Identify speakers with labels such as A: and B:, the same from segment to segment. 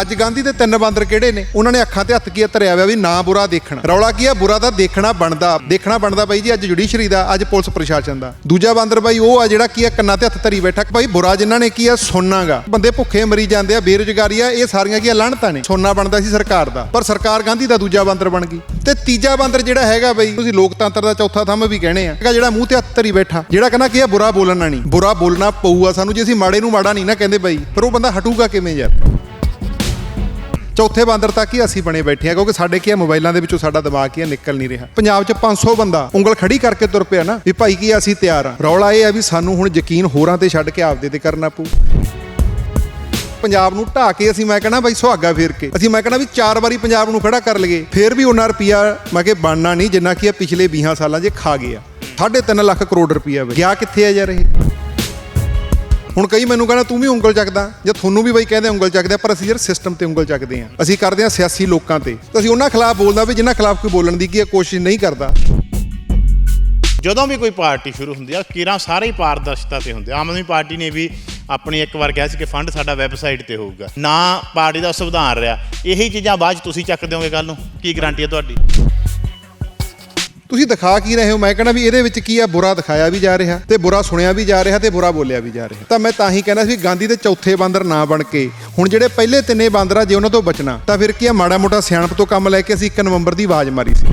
A: ਅੱਜ ਗਾਂਧੀ ਦੇ ਤਿੰਨ ਬਾਂਦਰ ਕਿਹੜੇ ਨੇ? ਉਹਨਾਂ ਨੇ ਅੱਖਾਂ ਤੇ ਹੱਥ ਕੀ ਧਰਿਆ ਹੋਇਆ ਵੀ ਨਾ ਬੁਰਾ ਦੇਖਣਾ। ਰੌਲਾ ਕੀ ਆ? ਬੁਰਾ ਤਾਂ ਦੇਖਣਾ ਬਣਦਾ। ਦੇਖਣਾ ਬਣਦਾ ਬਾਈ ਜੀ, ਅੱਜ ਜੁਡੀਸ਼ਰੀ ਦਾ, ਅੱਜ ਪੁਲਿਸ ਪ੍ਰਸ਼ਾਸਨ ਦਾ। ਦੂਜਾ ਬਾਂਦਰ ਬਾਈ ਉਹ ਆ ਜਿਹੜਾ ਕੀ ਆ, ਕੰਨਾਂ ਤੇ ਹੱਥ ਧਰੀ ਬੈਠਾ। ਬਾਈ ਬੁਰਾ ਜਿਨ੍ਹਾਂ ਨੇ ਕੀ ਆ ਸੁਣਨਾਗਾ ਬੰਦੇ ਭੁੱਖੇ ਮਰੀ ਜਾਂਦੇ ਆ, ਬੇਰੁਜ਼ਗਾਰੀ ਆ, ਇਹ ਸਾਰੀਆਂ ਕੀ ਆ ਲਾਹਣਤਾਂ ਨੇ। ਸੁਣਨਾ ਬਣਦਾ ਸੀ ਸਰਕਾਰ ਦਾ। ਪਰ ਸਰਕਾਰ ਗਾਂਧੀ ਦਾ ਦੂਜਾ ਬਾਂਦਰ ਬਣ ਗਈ। ਤੇ ਤੀਜਾ ਬਾਂਦਰ ਜਿਹੜਾ ਹੈਗਾ ਬਾਈ, ਤੁਸੀਂ ਲੋਕਤੰਤਰ ਦਾ ਚੌਥਾ ਥੰਮ ਵੀ ਕਹਿੰਦੇ ਆ। ਜਿਹੜਾ ਮੂੰਹ ਤੇ ਹੱਥ ਧਰੀ ਬੈਠਾ। ਜਿਹੜਾ ਕਹਿੰਦਾ ਕੀ ਆ, ਬੁਰਾ ਬੋਲਣਾ ਨਹੀਂ। ਬੁਰਾ ਬੋਲਣਾ ਪਊਗਾ ਸਾਨੂੰ, ਜੇ ਅਸੀਂ ਮਾੜੇ ਨੂੰ ਮਾੜਾ ਨਹੀਂ ਨਾ ਕਹਿੰਦੇ ਬਾਈ, ਪਰ ਉਹ ਬੰਦਾ ਹਟੂਗਾ ਕਿਵੇਂ ਯਾਰ? ਚੌਥੇ ਬਾਂਦਰ ਤੱਕ ਹੀ ਅਸੀਂ ਬਣੇ ਬੈਠੇ ਆ ਕਿਉਂਕਿ ਸਾਡੇ ਕੀ ਆ, ਮੋਬਾਈਲਾਂ ਦੇ ਵਿੱਚੋਂ ਸਾਡਾ ਦਿਮਾਗ ਕੀ ਆ, ਨਿਕਲ ਨਹੀਂ ਰਿਹਾ। ਪੰਜਾਬ 'ਚ 500 ਬੰਦਾ ਉਂਗਲ ਖੜੀ ਕਰਕੇ ਤੁਰ ਪਿਆ ਨਾ, ਵੀ ਭਾਈ ਕੀ ਅਸੀਂ ਤਿਆਰ ਆ। ਰੌਲਾ ਇਹ ਆ ਵੀ ਸਾਨੂੰ ਹੁਣ ਯਕੀਨ ਹੋਰਾਂ ਤੇ ਛੱਡ ਕੇ ਆਪਦੇ ਤੇ ਕਰਨਾ ਪਊ। ਪੰਜਾਬ ਨੂੰ ਢਾ ਕੇ ਅਸੀਂ ਮੈਂ ਕਹਿੰਦਾ ਬਾਈ ਸੁਹਾਗਾ ਫੇਰ ਕੇ। ਅਸੀਂ ਮੈਂ ਕਹਿੰਦਾ ਵੀ ਚਾਰ ਵਾਰੀ ਪੰਜਾਬ ਨੂੰ ਖੜਾ ਕਰ ਲਈਏ, ਫੇਰ ਵੀ ਉਹਨਾਂ ਰੁਪਿਆ ਮੈਂ ਕਿ ਬਣਨਾ ਨਹੀਂ, ਜਿੰਨਾ ਕਿ ਆ ਪਿਛਲੇ 20 ਸਾਲਾਂ 'ਚ ਖਾ ਗਿਆ 3.5 ਲੱਖ ਕਰੋੜ ਰੁਪਿਆ ਵੇ। ਗਿਆ ਕਿੱਥੇ ਆ ਜਾ ਰਹੇ ਹੁਣ ਕਈ ਮੈਨੂੰ ਕਹਿੰਦਾ ਤੂੰ ਵੀ ਉਂਗਲ ਚੱਕਦਾ। ਜਾਂ ਤੁਹਾਨੂੰ ਵੀ ਬਈ ਕਹਿੰਦੇ ਉਂਗਲ ਚੱਕਦੇ ਆ, ਪਰ ਅਸੀਂ ਯਾਰ ਸਿਸਟਮ ਤੇ ਉਂਗਲ ਚੱਕਦੇ ਆ। ਅਸੀਂ ਕਰਦੇ ਆ ਸਿਆਸੀ ਲੋਕਾਂ ਤੇ। ਤਾਂ ਅਸੀਂ ਉਹਨਾਂ ਖਿਲਾਫ ਬੋਲਦਾ ਵੀ ਜਿਨ੍ਹਾਂ ਖਿਲਾਫ ਕੋਈ ਬੋਲਣ ਦੀ ਕੀ ਆ, ਕੋਸ਼ਿਸ਼ ਨਹੀਂ ਕਰਦਾ।
B: ਜਦੋਂ ਵੀ ਕੋਈ ਪਾਰਟੀ ਸ਼ੁਰੂ ਹੁੰਦੀ ਆ ਕਿਰਾਂ ਸਾਰੇ ਹੀ ਪਾਰਦਰਸ਼ਤਾ ਤੇ ਹੁੰਦੇ ਆਮ ਆਦਮੀ ਪਾਰਟੀ ਨੇ ਵੀ ਆਪਣੀ ਇੱਕ ਵਾਰ ਕਿਹਾ ਸੀ ਕਿ ਫੰਡ ਸਾਡਾ ਵੈਬਸਾਈਟ ਤੇ ਹੋਊਗਾ। ਨਾ ਪਾਰਟੀ ਦਾ ਸੰਵਿਧਾਨ ਰਿਹਾ। ਇਹੀ ਚੀਜ਼ਾਂ ਬਾਅਦ ਚ ਤੁਸੀਂ ਚੱਕ ਦਿਓਗੇ ਕੱਲ ਨੂੰ। ਕੀ ਗਾਰੰਟੀ ਹੈ ਤੁਹਾਡੀ?
A: ਤੁਸੀਂ ਦਿਖਾ ਕੀ ਰਹੇ ਹੋ? ਮੈਂ ਕਹਿੰਦਾ ਵੀ ਇਹਦੇ ਵਿੱਚ ਕੀ ਆ? ਬੁਰਾ ਦਿਖਾਇਆ ਵੀ ਜਾ ਰਿਹਾ ਤੇ ਬੁਰਾ ਸੁਣਿਆ ਵੀ ਜਾ ਰਿਹਾ ਤੇ ਬੁਰਾ ਬੋਲਿਆ ਵੀ ਜਾ ਰਿਹਾ। ਤਾਂ ਮੈਂ ਤਾਂ ਹੀ ਕਹਿੰਦਾ ਸੀ ਵੀ ਗਾਂਧੀ ਦੇ ਚੌਥੇ ਬਾਂਦਰ ਨਾ ਬਣ ਕੇ। ਹੁਣ ਜਿਹੜੇ ਪਹਿਲੇ ਤਿੰਨੇ ਬਾਂਦਰਾ ਜੇ ਉਹਨਾਂ ਤੋਂ ਬਚਣਾ, ਤਾਂ ਫਿਰ ਕੀ ਆ? ਮਾੜਾ ਮੋਟਾ ਸਿਆਣਪ ਤੋਂ ਕੰਮ ਲੈ ਕੇ ਅਸੀਂ 1 ਨਵੰਬਰ ਦੀ ਆਵਾਜ਼ ਮਾਰੀ ਸੀ।